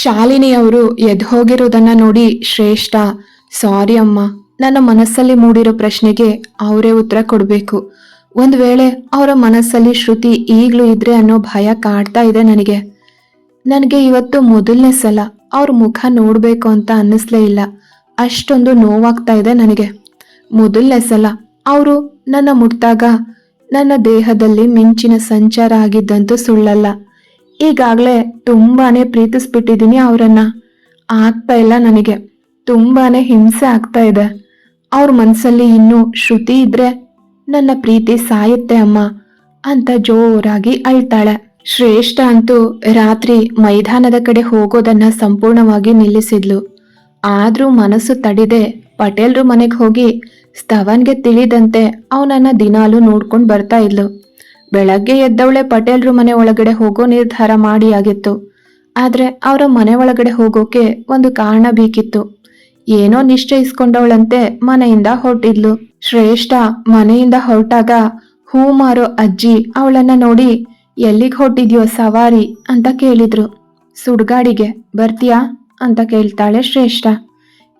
ಶಾಲಿನಿಯವರು ಎದ್ದು ಹೋಗಿರೋದನ್ನ ನೋಡಿ ಶ್ರೇಷ್ಠ, ಸಾರಿ ಅಮ್ಮ, ನನ್ನ ಮನಸ್ಸಲ್ಲಿ ಮೂಡಿರೋ ಪ್ರಶ್ನೆಗೆ ಅವರೇ ಉತ್ತರ ಕೊಡಬೇಕು. ಒಂದು ವೇಳೆ ಅವರ ಮನಸ್ಸಲ್ಲಿ ಶ್ರುತಿ ಈಗಲೂ ಇದ್ರೆ ಅನ್ನೋ ಭಯ ಕಾಡ್ತಾ ಇದೆ ನನಗೆ. ನನಗೆ ಇವತ್ತು ಮೊದಲನೇ ಸಲ ಅವ್ರ ಮುಖ ನೋಡಬೇಕು ಅಂತ ಅನ್ನಿಸ್ಲೇ ಇಲ್ಲ. ಅಷ್ಟೊಂದು ನೋವಾಗ್ತಾ ಇದೆ ನನಗೆ. ಮೊದಲನೇ ಸಲ ಅವರು ನನ್ನ ಮುಟ್ಟಾಗ ನನ್ನ ದೇಹದಲ್ಲಿ ಮಿಂಚಿನ ಸಂಚಾರ ಆಗಿದ್ದಂತೂ ಸುಳ್ಳಲ್ಲ. ಈಗಾಗಲೇ ತುಂಬಾನೇ ಪ್ರೀತಿಸ್ಬಿಟ್ಟಿದ್ದೀನಿ ಅವರನ್ನ. ಆಗ್ತಾ ಇಲ್ಲ ನನಗೆ. ತುಂಬಾನೇ ಹಿಂಸೆ ಆಗ್ತಾ ಇದೆ. ಅವ್ರ ಮನಸ್ಸಲ್ಲಿ ಇನ್ನೂ ಶ್ರುತಿ ಇದ್ರೆ ನನ್ನ ಪ್ರೀತಿ ಸಾಯುತ್ತೆ ಅಮ್ಮ ಅಂತ ಜೋರಾಗಿ ಅಳ್ತಾಳೆ. ಶ್ರೇಷ್ಠ ಅಂತೂ ರಾತ್ರಿ ಮೈದಾನದ ಕಡೆ ಹೋಗೋದನ್ನ ಸಂಪೂರ್ಣವಾಗಿ ನಿಲ್ಲಿಸಿದ್ಲು. ಆದ್ರೂ ಮನಸ್ಸು ತಡಿದೆ ಪಟೇಲ್ರು ಮನೆಗೆ ಹೋಗಿ ಸ್ತವನ್ಗೆ ತಿಳಿದಂತೆ ಅವನನ್ನ ದಿನಾಲು ನೋಡ್ಕೊಂಡು ಬರ್ತಾ ಇದ್ಲು. ಬೆಳಗ್ಗೆ ಎದ್ದವಳೆ ಪಟೇಲ್ರು ಮನೆ ಒಳಗಡೆ ಹೋಗೋ ನಿರ್ಧಾರ ಮಾಡಿ ಆಗಿತ್ತು. ಆದ್ರೆ ಅವರ ಮನೆ ಒಳಗಡೆ ಹೋಗೋಕೆ ಒಂದು ಕಾರಣ ಬೇಕಿತ್ತು. ಏನೋ ನಿಶ್ಚಯಿಸ್ಕೊಂಡವಳಂತೆ ಮನೆಯಿಂದ ಹೊರಟಿದ್ಲು. ಶ್ರೇಷ್ಠ ಮನೆಯಿಂದ ಹೊರಟಾಗ ಹೂ ಮಾರೋ ಅಜ್ಜಿ ಅವಳನ್ನ ನೋಡಿ, ಎಲ್ಲಿಗೆ ಹೊರಟಿದ್ಯೋ ಸವಾರಿ? ಅಂತ ಕೇಳಿದ್ರು. ಸುಡ್ಗಾಡಿಗೆ, ಬರ್ತೀಯಾ? ಅಂತ ಕೇಳ್ತಾಳೆ ಶ್ರೇಷ್ಠ.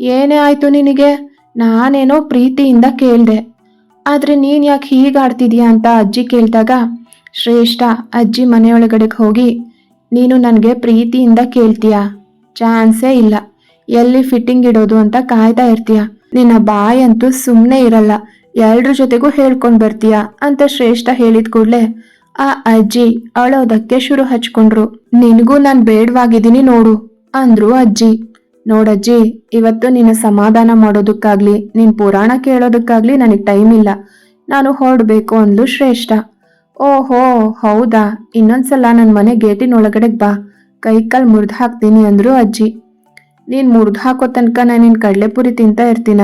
ಏನೇ ಆಯ್ತು ನಿನಗೆ? ನಾನೇನೋ ಪ್ರೀತಿಯಿಂದ ಕೇಳ್ದೆ. ಆದ್ರೆ ನೀನ್ ಯಾಕೆ ಹೀಗಾಡ್ತಿದ್ಯಾ ಅಂತ ಅಜ್ಜಿ ಕೇಳಿದಾಗ, ಶ್ರೇಷ್ಠ, ಅಜ್ಜಿ ಮನೆಯೊಳಗಡೆಗೆ ಹೋಗಿ, ನೀನು ನನಗೆ ಪ್ರೀತಿಯಿಂದ ಕೇಳ್ತೀಯಾ? ಚಾನ್ಸೇ ಇಲ್ಲ. ಎಲ್ಲಿ ಫಿಟ್ಟಿಂಗ್ ಇಡೋದು ಅಂತ ಕಾಯ್ತಾ ಇರ್ತೀಯ? ನಿನ್ನ ಬಾಯಂತೂ ಸುಮ್ಮನೆ ಇರಲ್ಲ. ಎಲ್ರ ಜೊತೆಗೂ ಹೇಳ್ಕೊಂಡು ಬರ್ತೀಯ? ಅಂತ ಶ್ರೇಷ್ಠ ಹೇಳಿದ ಕೂಡಲೇ, ಆ ಅಜ್ಜಿ ಅಳೋದಕ್ಕೆ ಶುರು ಹಚ್ಕೊಂಡ್ರು. ನಿನಗೂ ನಾನು ಬೇಡವಾಗಿದ್ದೀನಿ ನೋಡು, ಅಂದ್ರು ಅಜ್ಜಿ. ನೋಡಜ್ಜಿ, ಇವತ್ತು ನಿನ್ನ ಸಮಾಧಾನ ಮಾಡೋದಕ್ಕಾಗ್ಲಿ, ನಿನ್ ಪುರಾಣ ಕೇಳೋದಕ್ಕಾಗ್ಲಿ ನನಗೆ ಟೈಮ್ ಇಲ್ಲ. ನಾನು ಹೊರಡ್ಬೇಕು ಅಂದ್ಲು ಶ್ರೇಷ್ಠ. ಓಹೋ, ಹೌದಾ? ಇನ್ನೊಂದ್ಸಲ ನನ್ನ ಮನೆ ಗೇಟಿನ ಒಳಗಡೆಗೆ ಬಾ. ಕೈ ಕಾಲ್ ಮುರಿದು ಹಾಕ್ತೀನಿ ಅಂದ್ರು ಅಜ್ಜಿ. ನೀನ್ ಮುರಿದು ಹಾಕೋ ತನಕ ನಾನು ನಿನ್ ಕಡಲೆಪುರಿ ತಿಂತಾ ಇರ್ತೀನ?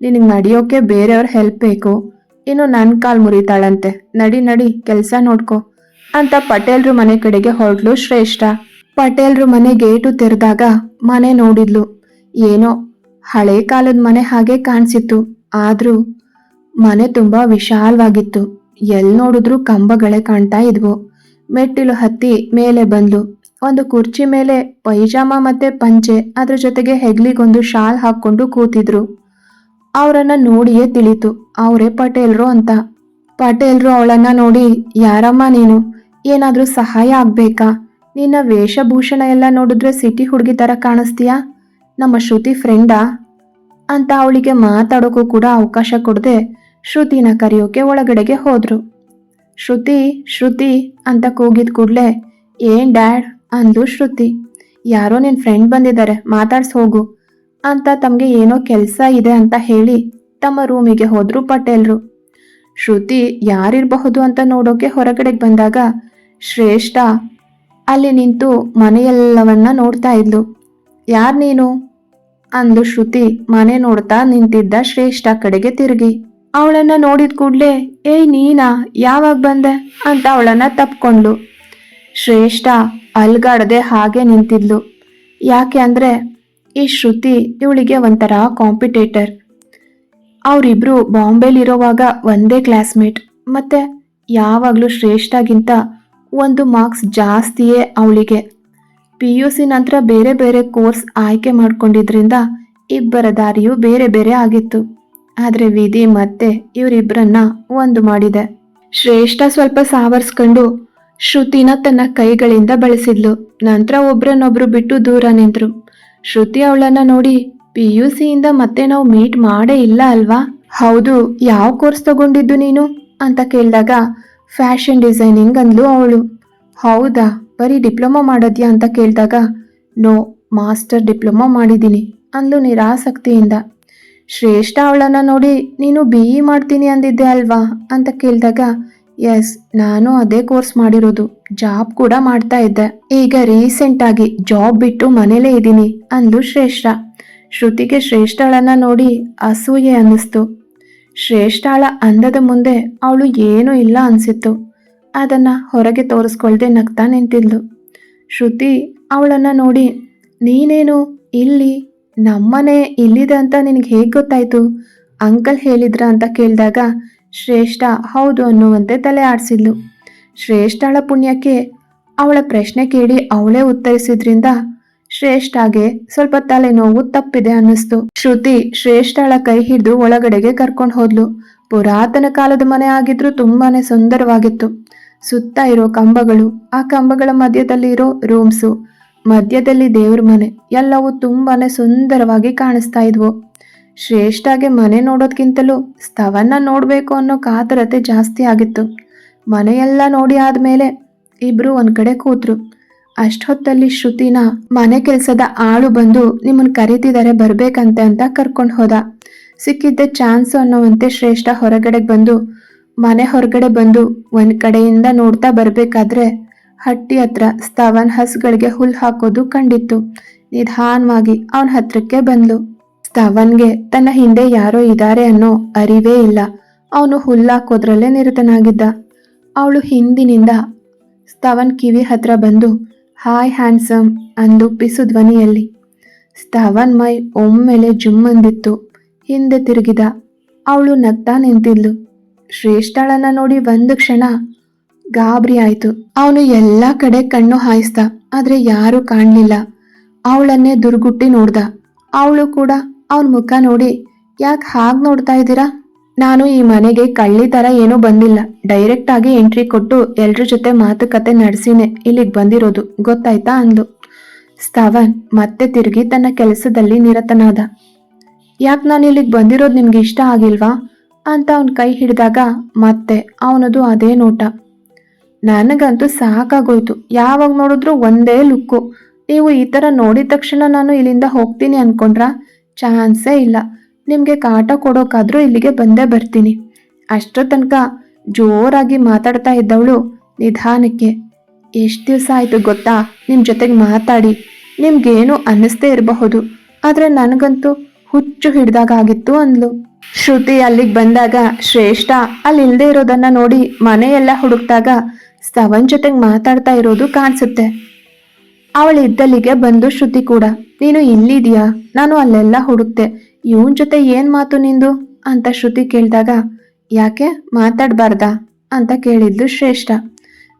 ನಿನಗೆ ನಡಿಯೋಕೆ ಬೇರೆಯವ್ರ ಹೆಲ್ಪ್ ಬೇಕು. ಇನ್ನು ನನ್ನ ಕಾಲ್ ಮುರಿತಾಳಂತೆ. ನಡಿ ನಡಿ, ಕೆಲಸ ನೋಡ್ಕೊ. ಅಂತ ಪಟೇಲ್ರು ಮನೆ ಕಡೆಗೆ ಹೊರಡ್ಲು ಶ್ರೇಷ್ಠ. ಪಟೇಲ್ರು ಮನೆ ಗೇಟು ತೆರೆದಾಗ ಮನೆ ನೋಡಿದ್ಲು. ಏನೋ ಹಳೆ ಕಾಲದ ಮನೆ ಹಾಗೆ ಕಾಣಿಸಿತ್ತು. ಆದ್ರೂ ಮನೆ ತುಂಬಾ ವಿಶಾಲವಾಗಿತ್ತು. ಎಲ್ಲಿ ನೋಡಿದ್ರು ಕಂಬಗಳೇ ಕಾಣ್ತಾ ಇದ್ವು. ಮೆಟ್ಟಿಲು ಹತ್ತಿ ಮೇಲೆ ಬಂದ್ಲು. ಒಂದು ಕುರ್ಚಿ ಮೇಲೆ ಪೈಜಾಮ ಮತ್ತೆ ಪಂಚೆ ಅದ್ರ ಜೊತೆಗೆ ಹೆಗ್ಲಿಗೊಂದು ಶಾಲ್ ಹಾಕೊಂಡು ಕೂತಿದ್ರು. ಅವರನ್ನ ನೋಡಿಯೇ ತಿಳಿತು. ಅವರೇ ಪಟೇಲ್ರು ಅಂತ. ಪಟೇಲ್ರು ಅವಳನ್ನ ನೋಡಿ, ಯಾರಮ್ಮ ನೀನು? ಏನಾದ್ರೂ ಸಹಾಯ ಆಗ್ಬೇಕಾ? ನಿನ್ನ ವೇಷಭೂಷಣ ಎಲ್ಲ ನೋಡಿದ್ರೆ ಸಿಟಿ ಹುಡುಗಿ ತರ ಕಾಣಿಸ್ತೀಯಾ? ನಮ್ಮ ಶ್ರುತಿ ಫ್ರೆಂಡಾ? ಅಂತ ಅವಳಿಗೆ ಮಾತಾಡೋಕ್ಕೂ ಕೂಡ ಅವಕಾಶ ಕೊಡದೆ ಶ್ರುತಿನ ಕರೆಯೋಕೆ ಒಳಗಡೆಗೆ ಹೋದರು. ಶ್ರುತಿ ಶ್ರುತಿ ಅಂತ ಕೂಗಿದ ಕೂಡಲೇ, ಏನ್ ಡ್ಯಾಡ್? ಅಂದು ಶ್ರುತಿ. ಯಾರೋ ನಿನ್ ಫ್ರೆಂಡ್ ಬಂದಿದ್ದಾರೆ, ಮಾತಾಡ್ಸ್ ಹೋಗು. ಅಂತ ತಮಗೆ ಏನೋ ಕೆಲಸ ಇದೆ ಅಂತ ಹೇಳಿ ತಮ್ಮ ರೂಮಿಗೆ ಹೋದರು ಪಟೇಲ್ರು. ಶ್ರುತಿ ಯಾರಿರಬಹುದು ಅಂತ ನೋಡೋಕೆ ಹೊರಗಡೆಗೆ ಬಂದಾಗ, ಶ್ರೇಷ್ಠ ಅಲ್ಲಿ ನಿಂತು ಮನೆಯೆಲ್ಲವನ್ನ ನೋಡ್ತಾ ಇದ್ಲು. ಯಾರ್ ನೀನು? ಅಂದು ಶ್ರುತಿ ಮನೆ ನೋಡ್ತಾ ನಿಂತಿದ್ದ ಶ್ರೇಷ್ಠ ಕಡೆಗೆ ತಿರುಗಿ. ಅವಳನ್ನ ನೋಡಿದ ಕೂಡಲೇ, ಏಯ್ ನೀನಾ, ಯಾವಾಗ ಬಂದೆ? ಅಂತ ಅವಳನ್ನ ತಪ್ಕೊಂಡ್ಲು. ಶ್ರೇಷ್ಠ ಅಲ್ಗಾಡದೆ ಹಾಗೆ ನಿಂತಿದ್ಲು. ಯಾಕೆ ಅಂದ್ರೆ, ಈ ಶ್ರುತಿ ಇವಳಿಗೆ ಒಂಥರ ಕಾಂಪಿಟೇಟರ್. ಅವರಿಬ್ರು ಬಾಂಬೆಲಿರೋವಾಗ ಒಂದೇ ಕ್ಲಾಸ್ಮೇಟ್. ಮತ್ತೆ ಯಾವಾಗಲೂ ಶ್ರೇಷ್ಠಗಿಂತ ಒಂದು ಮಾರ್ಕ್ಸ್ ಜಾಸ್ತಿಯೇ ಅವಳಿಗೆ. ಪಿ ಯು ಸಿ ನಂತರ ಬೇರೆ ಬೇರೆ ಕೋರ್ಸ್ ಆಯ್ಕೆ ಮಾಡಿಕೊಂಡಿದ್ರಿಂದ ಇಬ್ಬರ ದಾರಿಯು ಬೇರೆ ಬೇರೆ ಆಗಿತ್ತು. ಆದರೆ ವಿಧಿ ಮತ್ತೆ ಇವರಿಬ್ಬರನ್ನ ಒಂದು ಮಾಡಿದೆ. ಶ್ರೇಷ್ಠ ಸ್ವಲ್ಪ ಸಾವರ್ಸ್ಕೊಂಡು ಶ್ರುತಿನ ತನ್ನ ಕೈಗಳಿಂದ ಬಳಸಿದ್ಲು. ನಂತರ ಒಬ್ರನ್ನೊಬ್ರು ಬಿಟ್ಟು ದೂರ ನಿಂತರು. ಶ್ರುತಿ ಅವಳನ್ನ ನೋಡಿ, ಪಿ ಯು ಸಿಯಿಂದ ಮತ್ತೆ ನಾವು ಮೀಟ್ ಮಾಡೇ ಇಲ್ಲ ಅಲ್ವಾ? ಹೌದು, ಯಾವ ಕೋರ್ಸ್ ತಗೊಂಡಿದ್ದು ನೀನು? ಅಂತ ಕೇಳಿದಾಗ ಫ್ಯಾಷನ್ ಡಿಸೈನಿಂಗ್ ಅಂದ್ಲು ಅವಳು. ಹೌದಾ, ಬರೀ ಡಿಪ್ಲೊಮಾ ಮಾಡೋದ್ಯಾ ಅಂತ ಕೇಳಿದಾಗ, ನೋ, ಮಾಸ್ಟರ್ ಡಿಪ್ಲೊಮಾ ಮಾಡಿದ್ದೀನಿ, ಅಂದ್ಲು ನಿರಾಸಕ್ತಿಯಿಂದ. ಶ್ರೇಷ್ಠ ಅವಳನ್ನ ನೋಡಿ ನೀನು ಬಿ ಇ ಮಾಡ್ತೀನಿ ಅಂದಿದ್ದೆ ಅಲ್ವಾ? ಅಂತ ಕೇಳಿದಾಗ, ಎಸ್, ನಾನು ಅದೇ ಕೋರ್ಸ್ ಮಾಡಿರೋದು, ಜಾಬ್ ಕೂಡ ಮಾಡ್ತಾ ಇದ್ದೆ. ಈಗ ರೀಸೆಂಟ್ ಆಗಿ ಜಾಬ್ ಬಿಟ್ಟು ಮನೇಲೇ ಇದ್ದೀನಿ, ಅಂದ್ಲು ಶ್ರೇಷ್ಠ. ಶ್ರುತಿಗೆ ಶ್ರೇಷ್ಠಳನ್ನ ನೋಡಿ ಅಸೂಯೆ ಅನ್ನಿಸ್ತು. ಶ್ರೇಷ್ಠಾಳ ಅಂದದ ಮುಂದೆ ಅವಳು ಏನೂ ಇಲ್ಲ ಅನಿಸಿತ್ತು. ಅದನ್ನು ಹೊರಗೆ ತೋರಿಸ್ಕೊಳ್ದೆ ನಗ್ತಾ ನಿಂತಿದ್ಲು. ಶ್ರುತಿ ಅವಳನ್ನು ನೋಡಿ, ನೀನೇನು ಇಲ್ಲಿ, ನಮ್ಮನೆ ಇಲ್ಲಿದೆ ಅಂತ ನಿನಗೆ ಹೇಗೆ ಗೊತ್ತಾಯಿತು? ಅಂಕಲ್ ಹೇಳಿದ್ರ ಅಂತ ಕೇಳಿದಾಗ ಶ್ರೇಷ್ಠ ಹೌದು ಅನ್ನುವಂತೆ ತಲೆ ಆಡಿಸಿದ್ಲು. ಶ್ರೇಷ್ಠಳ ಪುಣ್ಯಕ್ಕೆ ಅವಳ ಪ್ರಶ್ನೆ ಕೇಳಿ ಅವಳೇ ಉತ್ತರಿಸಿದ್ರಿಂದ ಶ್ರೇಷ್ಠಗೆ ಸ್ವಲ್ಪ ತಲೆನೋವು ತಪ್ಪಿದೆ ಅನ್ನಿಸ್ತು. ಶ್ರುತಿ ಶ್ರೇಷ್ಠಳ ಕೈ ಹಿಡಿದು ಒಳಗಡೆಗೆ ಕರ್ಕೊಂಡು ಹೋದ್ಲು. ಪುರಾತನ ಕಾಲದ ಮನೆ ಆಗಿದ್ರು ತುಂಬಾನೇ ಸುಂದರವಾಗಿತ್ತು. ಸುತ್ತ ಇರೋ ಕಂಬಗಳು, ಆ ಕಂಬಗಳ ಮಧ್ಯದಲ್ಲಿ ಇರೋ ರೂಮ್ಸು, ಮಧ್ಯದಲ್ಲಿ ದೇವ್ರ ಮನೆ, ಎಲ್ಲವೂ ತುಂಬಾನೇ ಸುಂದರವಾಗಿ ಕಾಣಿಸ್ತಾ ಇದ್ವು. ಶ್ರೇಷ್ಠಾಗೆ ಮನೆ ನೋಡೋದ್ಕಿಂತಲೂ ಸ್ತವನ್ನ ನೋಡ್ಬೇಕು ಅನ್ನೋ ಕಾತರತೆ ಜಾಸ್ತಿ ಆಗಿತ್ತು. ಮನೆಯೆಲ್ಲ ನೋಡಿ ಆದ್ಮೇಲೆ ಇಬ್ರು ಒಂದ್ ಕಡೆ ಕೂತ್ರು. ಅಷ್ಟೊತ್ತಲ್ಲಿ ಶ್ರುತಿನ ಮನೆ ಕೆಲಸದ ಆಳು ಬಂದು ನಿಮ್ಮನ್ನ ಕರೀತಿದ್ದಾರೆ ಬರ್ಬೇಕಂತೆ ಅಂತ ಕರ್ಕೊಂಡು ಹೋದ. ಸಿಕ್ಕಿದ್ದ ಚಾನ್ಸ್ ಅನ್ನೋವಂತೆ ಶ್ರೇಷ್ಠ ಹೊರಗಡೆ ಬಂದು, ಮನೆ ಹೊರಗಡೆ ಬಂದು ಒಂದ್ ಕಡೆಯಿಂದ ನೋಡ್ತಾ ಬರ್ಬೇಕಾದ್ರೆ ಹಟ್ಟಿ ಹತ್ರ ಸ್ತವನ್ ಹಸ್ಗಳಿಗೆ ಹುಲ್ ಹಾಕೋದು ಕಂಡಿತ್ತು. ನಿಧಾನವಾಗಿ ಅವನ ಹತ್ರಕ್ಕೆ ಬಂದ್ಲು. ಸ್ತವನ್ಗೆ ತನ್ನ ಹಿಂದೆ ಯಾರೋ ಇದ್ದಾರೆ ಅನ್ನೋ ಅರಿವೇ ಇಲ್ಲ. ಅವನು ಹುಲ್ಲಾಕೋದ್ರಲ್ಲೇ ನಿರತನಾಗಿದ್ದ. ಅವಳು ಹಿಂದಿನಿಂದ ಸ್ತವನ್ ಕಿವಿ ಹತ್ರ ಬಂದು ಹಾಯ್ ಹ್ಯಾಂಡ್ಸಮ್ ಅಂದು ಪಿಸು ಧ್ವನಿಯಲ್ಲಿ. ಸ್ಥಾವನ್ ಮೈ ಒಮ್ಮೆಲೆ ಜುಮ್ಮಂದಿತ್ತು ಹಿಂದೆ ತಿರುಗಿದ. ಅವಳು ನಗ್ತಾ ನಿಂತಿದ್ಲು. ಶ್ರೇಷ್ಠಳನ್ನ ನೋಡಿ ಒಂದು ಕ್ಷಣ ಗಾಬರಿ ಆಯಿತು. ಅವನು ಎಲ್ಲ ಕಡೆ ಕಣ್ಣು ಹಾಯಿಸ್ದ. ಆದ್ರೆ ಯಾರೂ ಕಾಣಲಿಲ್ಲ. ಅವಳನ್ನೇ ದುರ್ಗುಟ್ಟಿ ನೋಡ್ದ. ಅವಳು ಕೂಡ ಅವನ ಮುಖ ನೋಡಿ, ಯಾಕೆ ಹಾಗೆ ನೋಡ್ತಾ ಇದ್ದೀರಾ? ನಾನು ಈ ಮನೆಗೆ ಕಳ್ಳಿ ತರ ಏನೂ ಬಂದಿಲ್ಲ. ಡೈರೆಕ್ಟ್ ಆಗಿ ಎಂಟ್ರಿ ಕೊಟ್ಟು ಎಲ್ರ ಜೊತೆ ಮಾತುಕತೆ ನಡೆಸಿನೇ. ಇಲ್ಲಿಗೆ ಬಂದಿರೋದು ಗೊತ್ತಾಯ್ತಾ ಅಂದು. ಸ್ತವನ್ ಮತ್ತೆ ತಿರುಗಿ ತನ್ನ ಕೆಲಸದಲ್ಲಿ ನಿರತನಾದ. ಯಾಕೆ ನಾನು ಇಲ್ಲಿಗೆ ಬಂದಿರೋದು ನಿಮ್ಗೆ ಇಷ್ಟ ಆಗಿಲ್ವಾ? ಅಂತ ಅವನ ಕೈ ಹಿಡಿದಾಗ ಮತ್ತೆ ಅವನದು ಅದೇ ನೋಟ. ನನಗಂತೂ ಸಾಕಾಗೋಯ್ತು. ಯಾವಾಗ ನೋಡಿದ್ರು ಒಂದೇ ಲುಕ್ಕು. ನೀವು ಈ ಥರ ನೋಡಿದ ತಕ್ಷಣ ನಾನು ಇಲ್ಲಿಂದ ಹೋಗ್ತೀನಿ ಅನ್ಕೊಂಡ್ರ? ಚಾನ್ಸೇ ಇಲ್ಲ. ನಿಮಗೆ ಕಾಟ ಕೊಡೋಕಾದ್ರೂ ಇಲ್ಲಿಗೆ ಬಂದೇ ಬರ್ತೀನಿ. ಅಷ್ಟರ ತನಕ ಜೋರಾಗಿ ಮಾತಾಡ್ತಾ ಇದ್ದವಳು ನಿಧಾನಕ್ಕೆ. ಎಷ್ಟು ದಿವಸ ಆಯಿತು ಗೊತ್ತಾ? ನಿಮ್ಮ ಜೊತೆಗೆ ಮಾತಾಡಿ. ನಿಮ್ಗೇನು ಅನ್ನಿಸ್ತೇ ಇರಬಹುದು. ಆದರೆ ನನಗಂತೂ ಹುಚ್ಚು ಹಿಡ್ದಾಗ ಆಗಿತ್ತು ಅಂದ್ಲು. ಶ್ರುತಿ ಅಲ್ಲಿಗೆ ಬಂದಾಗ, ಶ್ರೇಷ್ಠ ಅಲ್ಲಿ ಇಲ್ಲದೆ ಇರೋದನ್ನ ನೋಡಿ ಮನೆಯೆಲ್ಲ ಹುಡುಕ್ದಾಗ ಸ್ತವನ್ ಜೊತೆಗೆ ಮಾತಾಡ್ತಾ ಇರೋದು ಕಾಣಿಸುತ್ತೆ. ಅವಳಿದ್ದಲ್ಲಿಗೆ ಬಂದು ಶ್ರುತಿ ಕೂಡ, ನೀನು ಇಲ್ಲಿದೆಯಾ? ನಾನು ಅಲ್ಲೆಲ್ಲ ಹುಡುಕ್ತೆ ಇವನ್ ಜೊತೆ ಏನ್ ಮಾತು ನಿಂದು? ಅಂತ ಶ್ರುತಿ ಕೇಳಿದಾಗ, ಯಾಕೆ ಮಾತಾಡ್ಬಾರ್ದ? ಅಂತ ಕೇಳಿದ್ಲು ಶ್ರೇಷ್ಠ.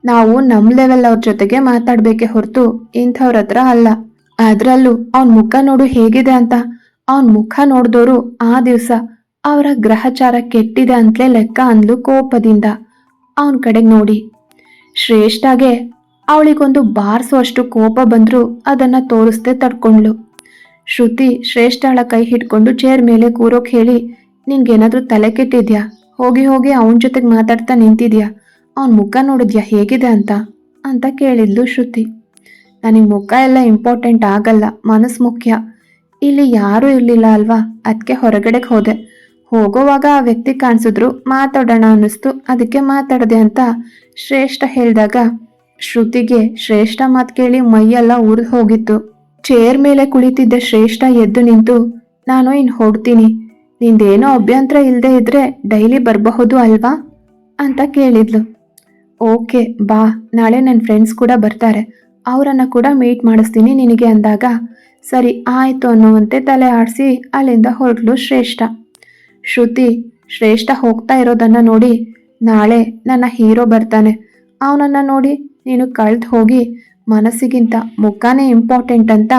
ನಾವು ನಮ್ ಲೆವೆಲ್ ಅವ್ರ ಜೊತೆಗೆ ಮಾತಾಡ್ಬೇಕೆ ಹೊರತು ಇಂಥವ್ರ ಹತ್ರ ಅಲ್ಲ. ಅದ್ರಲ್ಲೂ ಅವನ್ ಮುಖ ನೋಡು ಹೇಗಿದೆ ಅಂತ. ಅವನ್ ಮುಖ ನೋಡಿದವರು ಆ ದಿವಸ ಅವರ ಗ್ರಹಚಾರ ಕೆಟ್ಟಿದೆ ಅಂತಲೇ ಲೆಕ್ಕ ಅಂದ್ಲು ಕೋಪದಿಂದ. ಅವನ ಕಡೆಗೆ ನೋಡಿ. ಶ್ರೇಷ್ಠಗೆ ಅವಳಿಗೊಂದು ಬಾರಿಸುವಷ್ಟು ಕೋಪ ಬಂದ್ರು ಅದನ್ನ ತೋರಿಸ್ದೆ ತಡ್ಕೊಂಡ್ಲು. ಶ್ರುತಿ ಶ್ರೇಷ್ಠಳ ಕೈ ಹಿಡ್ಕೊಂಡು ಚೇರ್ ಮೇಲೆ ಕೂರೋಕ್ ಹೇಳಿ, ನಿನ್ಗೇನಾದ್ರೂ ತಲೆ ಕೆಟ್ಟಿದ್ಯಾ? ಹೋಗಿ ಹೋಗಿ ಅವನ ಜೊತೆಗೆ ಮಾತಾಡ್ತಾ ನಿಂತಿದ್ಯಾ? ಅವನ ಮುಖ ನೋಡಿದ್ಯಾ ಹೇಗಿದೆ ಅಂತ? ಅಂತ ಕೇಳಿದ್ಲು ಶ್ರುತಿ. ನನಗೆ ಮುಖ ಎಲ್ಲ ಇಂಪಾರ್ಟೆಂಟ್ ಆಗಲ್ಲ, ಮನಸ್ಸು ಮುಖ್ಯ. ಇಲ್ಲಿ ಯಾರೂ ಇರಲಿಲ್ಲ ಅಲ್ವಾ? ಅದಕ್ಕೆ ಹೊರಗಡೆಗೆ ಹೋದೆ. ಹೋಗೋವಾಗ ಆ ವ್ಯಕ್ತಿ ಕಾಣಿಸಿದ್ರು, ಮಾತಾಡೋಣ ಅನ್ನಿಸ್ತು. ಅದಕ್ಕೆ ಮಾತಾಡದೆ ಅಂತ ಶ್ರೇಷ್ಠ ಹೇಳಿದಾಗ, ಶ್ರುತಿಗೆ ಶ್ರೇಷ್ಠ ಮಾತು ಕೇಳಿ ಮೈಯೆಲ್ಲ ಉರಿದು ಹೋಗಿತ್ತು. ಚೇರ್ ಮೇಲೆ ಕುಳಿತಿದ್ದ ಶ್ರೇಷ್ಠ ಎದ್ದು ನಿಂತು, ನಾನು ಇನ್ನು ಹೊಡ್ತೀನಿ. ನಿಂದೇನೋ ಅಭ್ಯಂತರ ಇಲ್ಲದೆ ಇದ್ರೆ ಡೈಲಿ ಬರಬಹುದು ಅಲ್ವಾ? ಅಂತ ಕೇಳಿದ್ಲು. ಓಕೆ, ಬಾ. ನಾಳೆ ನನ್ನ ಫ್ರೆಂಡ್ಸ್ ಕೂಡ ಬರ್ತಾರೆ. ಅವರನ್ನು ಕೂಡ ಮೀಟ್ ಮಾಡಿಸ್ತೀನಿ ನಿನಗೆ ಅಂದಾಗ. ಸರಿ, ಆಯಿತು ಅನ್ನುವಂತೆ ತಲೆ ಆಡಿಸಿ ಅಲ್ಲಿಂದ ಹೊರಟ್ಲು ಶ್ರೇಷ್ಠ. ಶ್ರುತಿ, ಶ್ರೇಷ್ಠ ಹೋಗ್ತಾ ಇರೋದನ್ನು ನೋಡಿ ನಾಳೆ ನನ್ನ ಹೀರೋ ಬರ್ತಾನೆ. ಅವನನ್ನು ನೋಡಿ ನೀನು ಕಳೆದು ಹೋಗಿ ಮನಸ್ಸಿಗಿಂತ ಮುಖಾನೇ ಇಂಪಾರ್ಟೆಂಟ್ ಅಂತ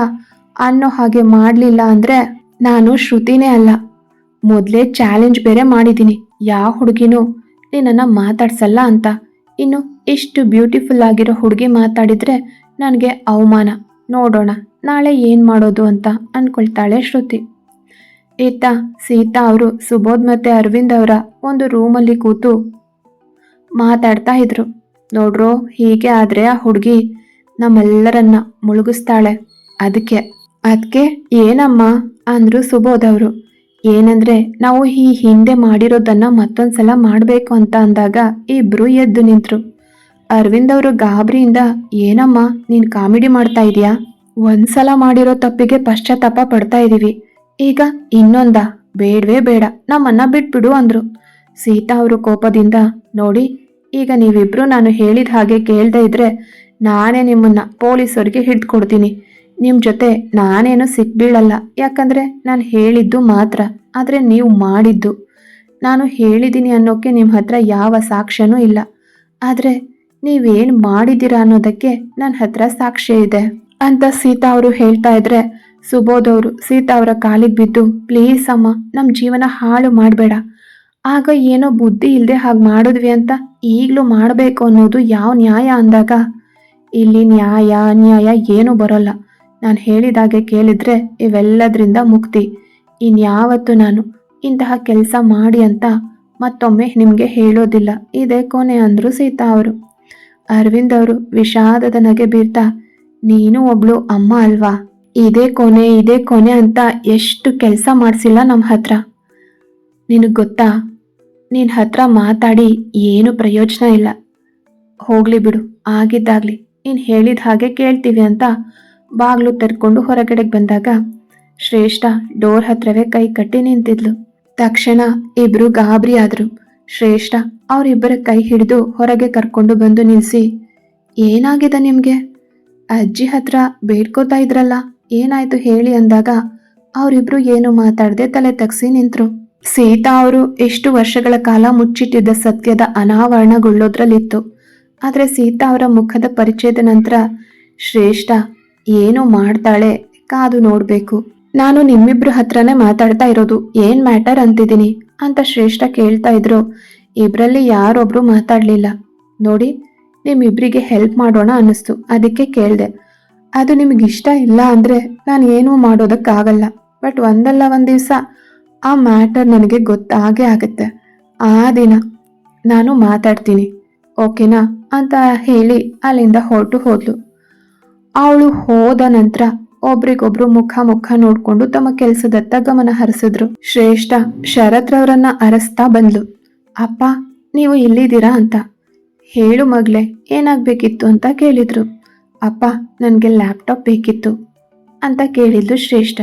ಅನ್ನೋ ಹಾಗೆ ಮಾಡಲಿಲ್ಲ ಅಂದರೆ ನಾನು ಶ್ರುತಿನೇ ಅಲ್ಲ. ಮೊದಲೇ ಚಾಲೆಂಜ್ ಬೇರೆ ಮಾಡಿದ್ದೀನಿ. ಯಾವ ಹುಡುಗಿನೂ ನಿನ್ನನ್ನು ಮಾತಾಡ್ಸಲ್ಲ ಅಂತ. ಇನ್ನು ಇಷ್ಟು ಬ್ಯೂಟಿಫುಲ್ ಆಗಿರೋ ಹುಡುಗಿ ಮಾತಾಡಿದ್ರೆ ನನಗೆ ಅವಮಾನ. ನೋಡೋಣ, ನಾಳೆ ಏನು ಮಾಡೋದು ಅಂತ ಅಂದ್ಕೊಳ್ತಾಳೆ ಶ್ರುತಿ. ಈತ, ಸೀತಾ ಅವರು ಸುಬೋಧ್ ಮತ್ತು ಅರವಿಂದ್ ಅವರ ಒಂದು ರೂಮಲ್ಲಿ ಕೂತು ಮಾತಾಡ್ತಾ ಇದ್ರು. ನೋಡ್ರೋ, ಹೀಗೆ ಆದರೆ ಆ ಹುಡುಗಿ ನಮ್ಮೆಲ್ಲರನ್ನ ಮುಳುಗಿಸ್ತಾಳೆ. ಅದಕ್ಕೆ ಅದಕ್ಕೆ ಏನಮ್ಮ? ಅಂದ್ರು ಸುಬೋಧ್ ಏನಂದ್ರೆ, ನಾವು ಈ ಹಿಂದೆ ಮಾಡಿರೋದನ್ನ ಮತ್ತೊಂದ್ಸಲ ಮಾಡಬೇಕು ಅಂತ ಅಂದಾಗ ಇಬ್ರು ಎದ್ದು ನಿಂತರು. ಅರವಿಂದ್ ಅವರು ಗಾಬರಿಯಿಂದ, ಏನಮ್ಮ, ನೀನ್ ಕಾಮಿಡಿ ಮಾಡ್ತಾ ಇದೀಯಾ? ಒಂದ್ಸಲ ಮಾಡಿರೋ ತಪ್ಪಿಗೆ ಪಶ್ಚಾತ್ತಾಪ ಪಡ್ತಾ ಇದೀವಿ. ಈಗ ಇನ್ನೊಂದ. ಬೇಡವೇ ಬೇಡ, ನಮ್ಮನ್ನ ಬಿಟ್ಬಿಡು ಅಂದ್ರು. ಸೀತಾ ಅವರು ಕೋಪದಿಂದ, ನೋಡಿ, ಈಗ ನೀವಿಬ್ರು ನಾನು ಹೇಳಿದ ಹಾಗೆ ಕೇಳ್ದೆ ಇದ್ರೆ ನಾನೇ ನಿಮ್ಮನ್ನ ಪೊಲೀಸರಿಗೆ ಹಿಡ್ದು ಕೊಡ್ತೀನಿ ನಿಮ್ಮ ಜೊತೆ ನಾನೇನು ಸಿಕ್ಬೀಳಲ್ಲ ಯಾಕಂದ್ರೆ ನಾನು ಹೇಳಿದ್ದು ಮಾತ್ರ, ಆದರೆ ನೀವು ಮಾಡಿದ್ದು. ನಾನು ಹೇಳಿದ್ದೀನಿ ಅನ್ನೋಕ್ಕೆ ನಿಮ್ಮ ಹತ್ರ ಯಾವ ಸಾಕ್ಷ್ಯನೂ ಇಲ್ಲ. ಆದರೆ ನೀವೇನು ಮಾಡಿದ್ದೀರಾ ಅನ್ನೋದಕ್ಕೆ ನನ್ನ ಹತ್ರ ಸಾಕ್ಷ್ಯ ಇದೆ. ಅಂತ ಸೀತಾ ಅವರು ಹೇಳ್ತಾ ಇದ್ರೆ, ಸುಬೋಧ್ ಅವರು, ಸೀತಾ ಅವರ ಕಾಲಿಗೆ ಬಿದ್ದು, ಪ್ಲೀಸ್ ಅಮ್ಮ ನಮ್ಮ ಜೀವನ ಹಾಳು ಮಾಡಬೇಡ. ಆಗ ಏನೋ ಬುದ್ಧಿ ಇಲ್ಲದೆ ಹಾಗೆ ಮಾಡಿದ್ವಿ ಅಂತ ಈಗಲೂ ಮಾಡಬೇಕು ಅನ್ನೋದು ಯಾವ ನ್ಯಾಯ ಅಂದಾಗ ಇಲ್ಲಿ ನ್ಯಾಯ, ಅನ್ಯಾಯ ಏನೂ ಬರೋಲ್ಲ. ನಾನು ಹೇಳಿದಾಗೆ ಕೇಳಿದ್ರೆ ಇವೆಲ್ಲದರಿಂದ ಮುಕ್ತಿ. ಇನ್ಯಾವತ್ತು ನಾನು ಇಂತಹ ಕೆಲಸ ಮಾಡಿ ಅಂತ ಮತ್ತೊಮ್ಮೆ ನಿಮಗೆ ಹೇಳೋದಿಲ್ಲ. ಇದೇ ಕೊನೆ ಅಂದರು ಸೀತಾ ಅವರು. ಅರವಿಂದ್ ಅವರು ವಿಷಾದದ ನಗೆ ಬೀರ್ತಾ, ನೀನು ಒಬ್ಳು ಅಮ್ಮ ಅಲ್ವಾ? ಇದೇ ಕೊನೆ ಇದೇ ಕೊನೆ ಅಂತ ಎಷ್ಟು ಕೆಲಸ ಮಾಡಿಸಿಲ್ಲ ನಮ್ಮ ಹತ್ರ? ನಿನಗೆ ಗೊತ್ತಾ? ನಿನ್ನ ಹತ್ರ ಮಾತಾಡಿ ಏನು ಪ್ರಯೋಜನ ಇಲ್ಲ. ಹೋಗಲಿ ಬಿಡು, ಆಗಿದ್ದಾಗ್ಲಿ. ನೀನು ಹೇಳಿದ ಹಾಗೆ ಕೇಳ್ತೀವಿ ಅಂತ ಬಾಗ್ಲು ತೆರ್ಕೊಂಡು ಹೊರಗಡೆಗೆ ಬಂದಾಗ ಶ್ರೇಷ್ಠ ಡೋರ್ ಹತ್ರವೇ ಕೈ ಕಟ್ಟಿ ನಿಂತಿದ್ಲು. ತಕ್ಷಣ ಇಬ್ರು ಗಾಬರಿ ಆದ್ರು ಶ್ರೇಷ್ಠ ಅವರಿಬ್ಬರ ಕೈ ಹಿಡಿದು ಹೊರಗೆ ಕರ್ಕೊಂಡು ಬಂದು ನಿಲ್ಸಿ, ಏನಾಗಿದೆ ನಿಮಗೆ? ಅಜ್ಜಿ ಹತ್ರ ಬೇಡ್ಕೋತಾ ಇದ್ರಲ್ಲ, ಏನಾಯ್ತು ಹೇಳಿ ಅಂದಾಗ ಅವರಿಬ್ರು ಏನು ಮಾತಾಡದೆ ತಲೆ ತಗ್ಸಿ ನಿಂತರು. ಸೀತಾ ಅವರು ಎಷ್ಟು ವರ್ಷಗಳ ಕಾಲ ಮುಚ್ಚಿಟ್ಟಿದ್ದ ಸತ್ಯದ ಅನಾವರಣಗೊಳ್ಳೋದ್ರಲ್ಲಿತ್ತು. ಆದರೆ ಸೀತಾ ಅವರ ಮುಖದ ಪರಿಚಯದ ನಂತರ, ಶ್ರೇಷ್ಠ, ಏನು ಮಾಡ್ತಾಳೆ, ಕಾದು ನೋಡಬೇಕು. ನಾನು ನಿಮ್ಮಿಬ್ರು ಹತ್ರನೇ ಮಾತಾಡ್ತಾ ಇರೋದು, ಏನ್ ಮ್ಯಾಟರ್ ಅಂತಿದ್ದೀನಿ ಅಂತ ಶ್ರೇಷ್ಠ ಕೇಳ್ತಾ ಇದ್ರು. ಇಬ್ರಲ್ಲಿ ಯಾರೊಬ್ರು ಮಾತಾಡ್ಲಿಲ್ಲ. ನೋಡಿ, ನಿಮ್ಮಿಬ್ರಿಗೆ ಹೆಲ್ಪ್ ಮಾಡೋಣ ಅನ್ನಿಸ್ತು, ಅದಕ್ಕೆ ಕೇಳಿದೆ. ಅದು ನಿಮ್ಗೆ ಇಷ್ಟ ಇಲ್ಲ ಅಂದ್ರೆ ನಾನು ಏನೂ ಮಾಡೋದಕ್ಕಾಗಲ್ಲ. ಬಟ್ ಒಂದಲ್ಲ ಒಂದು ದಿವಸ ಆ ಮ್ಯಾಟರ್ ನನಗೆ ಗೊತ್ತಾಗೇ ಆಗುತ್ತೆ. ಆ ದಿನ ನಾನು ಮಾತಾಡ್ತೀನಿ. ಓಕೆನಾ? ಅಂತ ಹೇಳಿ ಅಲ್ಲಿಂದ ಹೊರಟು ಹೋದ್ಲು. ಅವಳು ಹೋದ ನಂತರ ಒಬ್ರಿಗೊಬ್ರು ಮುಖ ಮುಖ ನೋಡ್ಕೊಂಡು ತಮ್ಮ ಕೆಲಸದತ್ತ ಗಮನ ಹರಿಸಿದ್ರು. ಶ್ರೇಷ್ಠ ಶರತ್ ರವರನ್ನ ಅರಸ್ತಾ ಬಂದ್ಲು. ಅಪ್ಪ, ನೀವು ಇಲ್ಲಿದ್ದೀರಾ ಅಂತ. ಹೇಳು ಮಗ್ಲೆ ಏನಾಗ್ಬೇಕಿತ್ತು ಅಂತ ಕೇಳಿದ್ರು. ಅಪ್ಪ, ನನಗೆ ಲ್ಯಾಪ್ಟಾಪ್ ಬೇಕಿತ್ತು ಅಂತ ಕೇಳಿದ್ಲು ಶ್ರೇಷ್ಠ.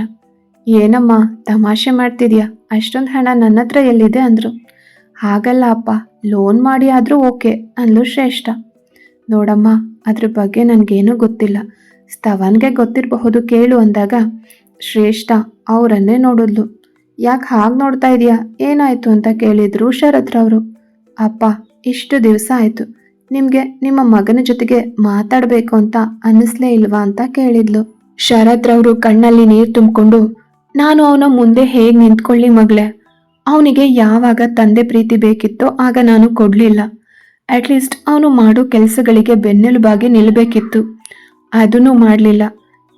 ಏನಮ್ಮ, ತಮಾಷೆ ಮಾಡ್ತಿದ್ಯಾ? ಅಷ್ಟೊಂದು ಹಣ ನನ್ನ ಹತ್ರ ಎಲ್ಲಿದೆ ಅಂದ್ರು. ಹಾಗಲ್ಲ ಅಪ್ಪ ಲೋನ್ ಮಾಡಿ ಆದರೂ ಓಕೆ ಅಂದ್ಲು ಶ್ರೇಷ್ಠ. ನೋಡಮ್ಮ, ಅದ್ರ ಬಗ್ಗೆ ನನಗೇನೂ ಗೊತ್ತಿಲ್ಲ. ಸ್ತವನ್ಗೆ ಗೊತ್ತಿರಬಹುದು ಕೇಳು ಅಂದಾಗ, ಶ್ರೇಷ್ಠ, ಅವರನ್ನೇ ನೋಡಿದ್ಲು. ಯಾಕೆ ಹಾಗೆ ನೋಡ್ತಾ ಇದೆಯಾ? ಏನಾಯಿತು ಅಂತ ಕೇಳಿದ್ರು ಶರತ್ರವರು ಅಪ್ಪ, ಇಷ್ಟು ದಿವಸ ಆಯಿತು. ನಿಮಗೆ ನಿಮ್ಮ ಮಗನ ಜೊತೆಗೆ ಮಾತಾಡಬೇಕು ಅಂತ ಅನ್ನಿಸ್ಲೇ ಇಲ್ವಾ ಅಂತ ಕೇಳಿದ್ಲು. ಶರತ್ರವರು ಕಣ್ಣಲ್ಲಿ ನೀರು ತುಂಬಿಕೊಂಡು, ನಾನು ಅವನ ಮುಂದೆ ಹೇಗೆ ನಿಂತ್ಕೊಳ್ಳಿ ಮಗಳೇ? ಅವನಿಗೆ ಯಾವಾಗ ತಂದೆ ಪ್ರೀತಿ ಬೇಕಿತ್ತೋ ಆಗ ನಾನು ಕೊಡಲಿಲ್ಲ. ಅಟ್ಲೀಸ್ಟ್ ಅವನು ಮಾಡೋ ಕೆಲಸಗಳಿಗೆ ಬೆನ್ನೆಲುಬಾಗಿ ನಿಲ್ಲಬೇಕಿತ್ತು ಅದನ್ನು ಮಾಡಲಿಲ್ಲ.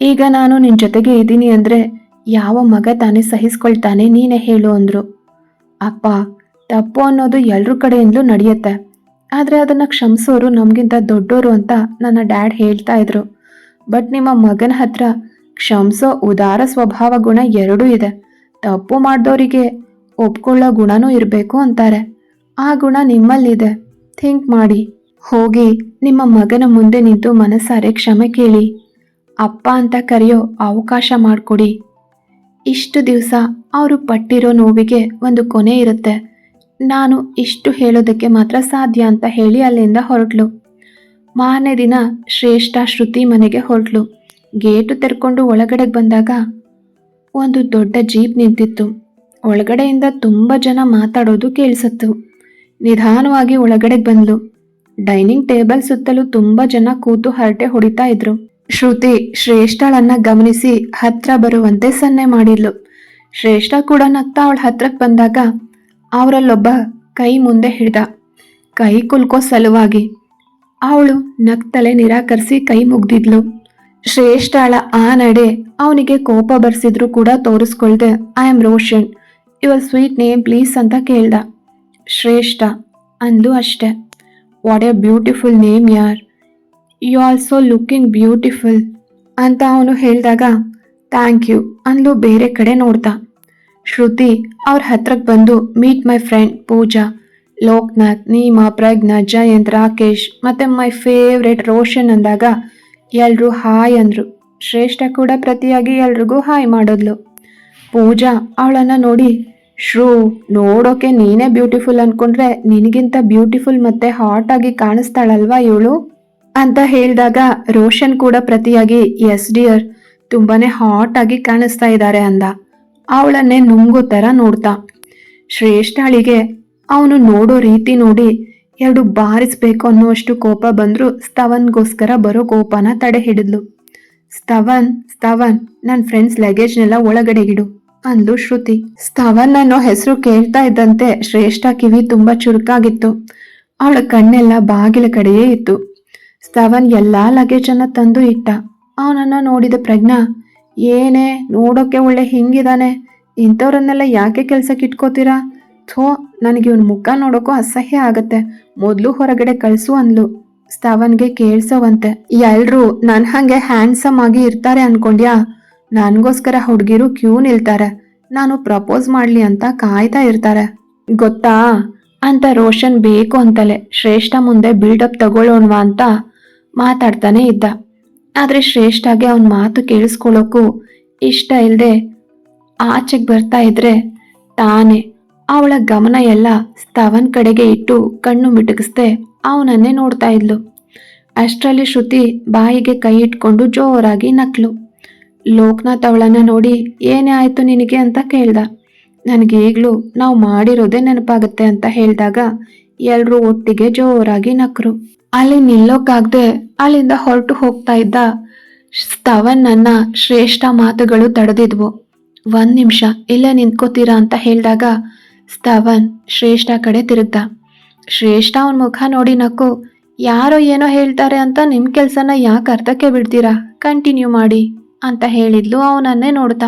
ಈಗ ನಾನು ನಿನ್ನ ಜೊತೆಗೆ ಇದ್ದೀನಿ ಅಂದರೆ ಯಾವ ಮಗ ತಾನೇ ಸಹಿಸ್ಕೊಳ್ತಾನೆ ನೀನೇ ಹೇಳು ಅಂದರು. ಅಪ್ಪ, ತಪ್ಪು ಅನ್ನೋದು ಎಲ್ಲರ ಕಡೆಯಿಂದಲೂ ನಡೆಯುತ್ತೆ. ಆದರೆ ಅದನ್ನು ಕ್ಷಮಿಸೋರು ನಮಗಿಂತ ದೊಡ್ಡೋರು ಅಂತ ನನ್ನ ಡ್ಯಾಡ್ ಹೇಳ್ತಾ ಇದ್ರು. ಬಟ್ ನಿಮ್ಮ ಮಗನ ಹತ್ರ ಕ್ಷಮಿಸೋ ಉದಾರ ಸ್ವಭಾವ ಗುಣ ಎರಡೂ ಇದೆ. ತಪ್ಪು ಮಾಡಿದವರಿಗೆ ಒಪ್ಕೊಳ್ಳೋ ಗುಣನೂ ಇರಬೇಕು ಅಂತಾರೆ. ಆ ಗುಣ ನಿಮ್ಮಲ್ಲಿದೆ. ಥಿಂಕ್ ಮಾಡಿ. ಹೋಗಿ, ನಿಮ್ಮ ಮಗನ ಮುಂದೆ ನಿಂತು ಮನಸ್ಸಾರೆ ಕ್ಷಮೆ ಕೇಳಿ. ಅಪ್ಪ ಅಂತ ಕರೆಯೋ ಅವಕಾಶ ಮಾಡಿಕೊಡಿ. ಇಷ್ಟು ದಿವಸ ಅವರು ಪಟ್ಟಿರೋ ನೋವಿಗೆ ಒಂದು ಕೊನೆ ಇರುತ್ತೆ. ನಾನು ಇಷ್ಟು ಹೇಳೋದಕ್ಕೆ ಮಾತ್ರ ಸಾಧ್ಯ ಅಂತ ಹೇಳಿ ಅಲ್ಲಿಂದ ಹೊರಟ್ಲು. ಮಾರನೇ ದಿನ ಶ್ರೇಷ್ಠ ಶ್ರುತಿ ಮನೆಗೆ ಹೊರಟ್ಲು. ಗೇಟು ತೆರ್ಕೊಂಡು ಒಳಗಡೆಗೆ ಬಂದಾಗ ಒಂದು ದೊಡ್ಡ ಜೀಪ್ ನಿಂತಿತ್ತು. ಒಳಗಡೆಯಿಂದ ತುಂಬ ಜನ ಮಾತಾಡೋದು ಕೇಳಿಸತ್ತು. ನಿಧಾನವಾಗಿ ಒಳಗಡೆಗೆ ಬಂದ್ಲು. ಡೈನಿಂಗ್ ಟೇಬಲ್ ಸುತ್ತಲೂ ತುಂಬ ಜನ ಕೂತು ಹರಟೆ ಹೊಡಿತಾ ಇದ್ರು. ಶ್ರುತಿ ಶ್ರೇಷ್ಠಳನ್ನ ಗಮನಿಸಿ ಹತ್ರ ಬರುವಂತೆ ಸನ್ನೆ ಮಾಡಿದ್ಲು. ಶ್ರೇಷ್ಠ ಕೂಡ ನಗ್ತಾ ಅವಳ ಹತ್ರಕ್ಕೆ ಬಂದಾಗ ಅವರಲ್ಲೊಬ್ಬ ಕೈ ಮುಂದೆ ಹಿಡ್ದ. ಕೈ ಕುಲ್ಕೋ ಸಲುವಾಗಿ. ಅವಳು ನಗ್ತಲೆ ನಿರಾಕರಿಸಿ ಕೈ ಮುಗ್ದಿದ್ಲು. ಶ್ರೇಷ್ಠಳ ಆ ನಡೆ ಅವನಿಗೆ ಕೋಪ ಬರ್ಸಿದ್ರು ಕೂಡ ತೋರಿಸ್ಕೊಳ್ದೆ I am Roshan your sweet name please ಅಂತ ಕೇಳ್ದ. ಶ್ರೇಷ್ಠ ಅಂದು ಅಷ್ಟೆ. ವಾಟ್ ಎ ಬ್ಯೂಟಿಫುಲ್ ನೇಮ್ ಯಾರ್. ಯು ಆಲ್ಸೋ ಲುಕಿಂಗ್ ಬ್ಯೂಟಿಫುಲ್ ಅಂತ ಅವನು ಹೇಳಿದಾಗ, ಥ್ಯಾಂಕ್ ಯು ಅಂದ್ಲು ಬೇರೆ ಕಡೆ ನೋಡ್ದ. ಶ್ರುತಿ ಅವ್ರ ಹತ್ರಕ್ಕೆ ಬಂದು, meet my friend Pooja, Loknath, Neema, Pragya, Jayant, Rakesh ಮತ್ತು ಮೈ ಫೇವ್ರೆಟ್ ರೋಷನ್ ಅಂದಾಗ ಎಲ್ಲರೂ ಹಾಯ್ ಅಂದರು. ಶ್ರೇಷ್ಠ ಕೂಡ ಪ್ರತಿಯಾಗಿ ಎಲ್ರಿಗೂ ಹಾಯ್ ಮಾಡಿದ್ಲು. ಪೂಜಾ ಅವಳನ್ನು ನೋಡಿ ಶ್ರೂ, ನೋಡೋಕೆ ನೀನೇ ಬ್ಯೂಟಿಫುಲ್ ಅನ್ಕೊಂಡ್ರೆ ನಿನಗಿಂತ ಬ್ಯೂಟಿಫುಲ್ ಮತ್ತೆ ಹಾಟ್ ಆಗಿ ಕಾಣಿಸ್ತಾಳಲ್ವಾ ಇವಳು? ಅಂತ ಹೇಳಿದಾಗ ರೋಷನ್ ಕೂಡ ಪ್ರತಿಯಾಗಿ ಎಸ್ ಡಿಯರ್ ತುಂಬಾನೇ ಹಾಟ್ ಆಗಿ ಕಾಣಿಸ್ತಾ ಇದ್ದಾರೆ ಅಂದ. ಅವಳನ್ನೇ ನುಂಗೋ ತರ ನೋಡ್ತಾ. ಶ್ರೇಷ್ಠಾಳಿಗೆ ಅವನು ನೋಡೋ ರೀತಿ ನೋಡಿ, ಎರಡು ಬಾರಿಸ್ಬೇಕು ಅನ್ನುವಷ್ಟು ಕೋಪ ಬಂದ್ರು ಸ್ತವನ್ಗೋಸ್ಕರ ಬರೋ ಕೋಪನ ತಡೆ ಹಿಡಿದ್ಲು. ಸ್ತವನ್ ಸ್ತವನ್ ನನ್ನ ಫ್ರೆಂಡ್ಸ್ ಲಗೇಜ್ನೆಲ್ಲ ಒಳಗಡೆಗಿಡು ಅಂದ್ಲು ಶ್ರುತಿ. ಸ್ತವನ್ ಅನ್ನೋ ಹೆಸರು ಕೇಳ್ತಾ ಇದ್ದಂತೆ ಶ್ರೇಷ್ಠ ಕಿವಿ ತುಂಬಾ ಚುರುಕಾಗಿತ್ತು. ಅವಳ ಕಣ್ಣೆಲ್ಲ ಬಾಗಿಲ ಕಡೆಯೇ ಇತ್ತು. ಸ್ತವನ್ ಎಲ್ಲಾ ಲಗೇಜ್ ಅನ್ನ ತಂದು ಇಟ್ಟ. ಅವನನ್ನ ನೋಡಿದ ಪ್ರಜ್ಞಾ, ಏನೇ, ನೋಡೋಕೆ ಒಳ್ಳೆ ಹಿಂಗಿದಾನೆ. ಇಂಥವ್ರನ್ನೆಲ್ಲ ಯಾಕೆ ಕೆಲ್ಸಕ್ಕೆ ಇಟ್ಕೋತೀರಾ? ಥೋ, ನನಗೆ ಇವನ್ ಮುಖ ನೋಡೋಕ್ಕೂ ಅಸಹ್ಯ ಆಗತ್ತೆ. ಮೊದಲು ಹೊರಗಡೆ ಕಳಿಸು ಅಂದ್ಲು. ಸ್ತವನ್ಗೆ ಕೇಳ್ಸೋವಂತೆ. ಎಲ್ರು, ನನ್ ಹಂಗೆ ಹ್ಯಾಂಡ್ಸಮ್ ಆಗಿ ಇರ್ತಾರೆ ಅನ್ಕೊಂಡ್ಯಾ? ನನ್ಗೋಸ್ಕರ ಹುಡುಗಿರು ಕ್ಯೂ ನಿಲ್ತಾರೆ. ನಾನು ಪ್ರಪೋಸ್ ಮಾಡ್ಲಿ ಅಂತ ಕಾಯ್ತಾ ಇರ್ತಾರೆ. ಗೊತ್ತಾ? ಅಂತ ರೋಷನ್ ಬೇಕು ಅಂತಲೇ ಶ್ರೇಷ್ಠ ಮುಂದೆ ಬಿಲ್ಡಪ್ ತಗೊಳ್ಳೋಣವಾ ಅಂತ ಮಾತಾಡ್ತಾನೆ ಇದ್ದ. ಆದ್ರೆ ಶ್ರೇಷ್ಠಗೆ ಅವನ ಮಾತು ಕೇಳಿಸ್ಕೊಳ್ಳೋಕ್ಕೂ ಇಷ್ಟ ಇಲ್ಲದೆ ಆಚೆಗೆ ಬರ್ತಾ ಇದ್ರೆ ತಾನೇ ಅವಳ ಗಮನ ಎಲ್ಲ ಸ್ತವನ್ ಕಡೆಗೆ ಇಟ್ಟು ಕಣ್ಣು ಮಿಟುಕಿಸ್ದೆ ಅವನನ್ನೇ ನೋಡ್ತಾ ಇದ್ಲು. ಅಷ್ಟರಲ್ಲಿ ಶ್ರುತಿ ಬಾಯಿಗೆ ಕೈ ಇಟ್ಕೊಂಡು ಜೋರಾಗಿ ನಕ್ಲು. ಲೋಕನಾಥ್ ಅವಳನ್ನು ನೋಡಿ ಏನೇ ಆಯಿತು ನಿನಗೆ ಅಂತ ಕೇಳ್ದ. ನನಗೆ ಈಗಲೂ ನಾವು ಮಾಡಿರೋದೇ ನೆನಪಾಗುತ್ತೆ ಅಂತ ಹೇಳಿದಾಗ ಎಲ್ಲರೂ ಒಟ್ಟಿಗೆ ಜೋರಾಗಿ ನಕ್ರು. ಅಲ್ಲಿ ನಿಲ್ಲೋಕ್ಕಾಗದೆ ಅಲ್ಲಿಂದ ಹೊರಟು ಹೋಗ್ತಾ ಇದ್ದ ಸ್ತವನ್ನನ್ನ ಶ್ರೇಷ್ಠ ಮಾತುಗಳು ತಡೆದಿದ್ವು. ಒಂದ್ ನಿಮಿಷ ಇಲ್ಲೇ ನಿಂತ್ಕೋತೀರಾ ಅಂತ ಹೇಳಿದಾಗ ಸ್ತವನ್ ಶ್ರೇಷ್ಠ ಕಡೆ ತಿರುಗ್ದ. ಶ್ರೇಷ್ಠ ಅವನ ಮುಖ ನೋಡಿ ನಕ್ಕು, ಯಾರೋ ಏನೋ ಹೇಳ್ತಾರೆ ಅಂತ ನಿಮ್ಮ ಕೆಲಸನ ಯಾಕೆ ಅರ್ಥಕ್ಕೆ ಬಿಡ್ತೀರಾ? ಕಂಟಿನ್ಯೂ ಮಾಡಿ. ಅಂತ ಹೇಳಿದ್ಲು ಅವನನ್ನೇ ನೋಡ್ದ.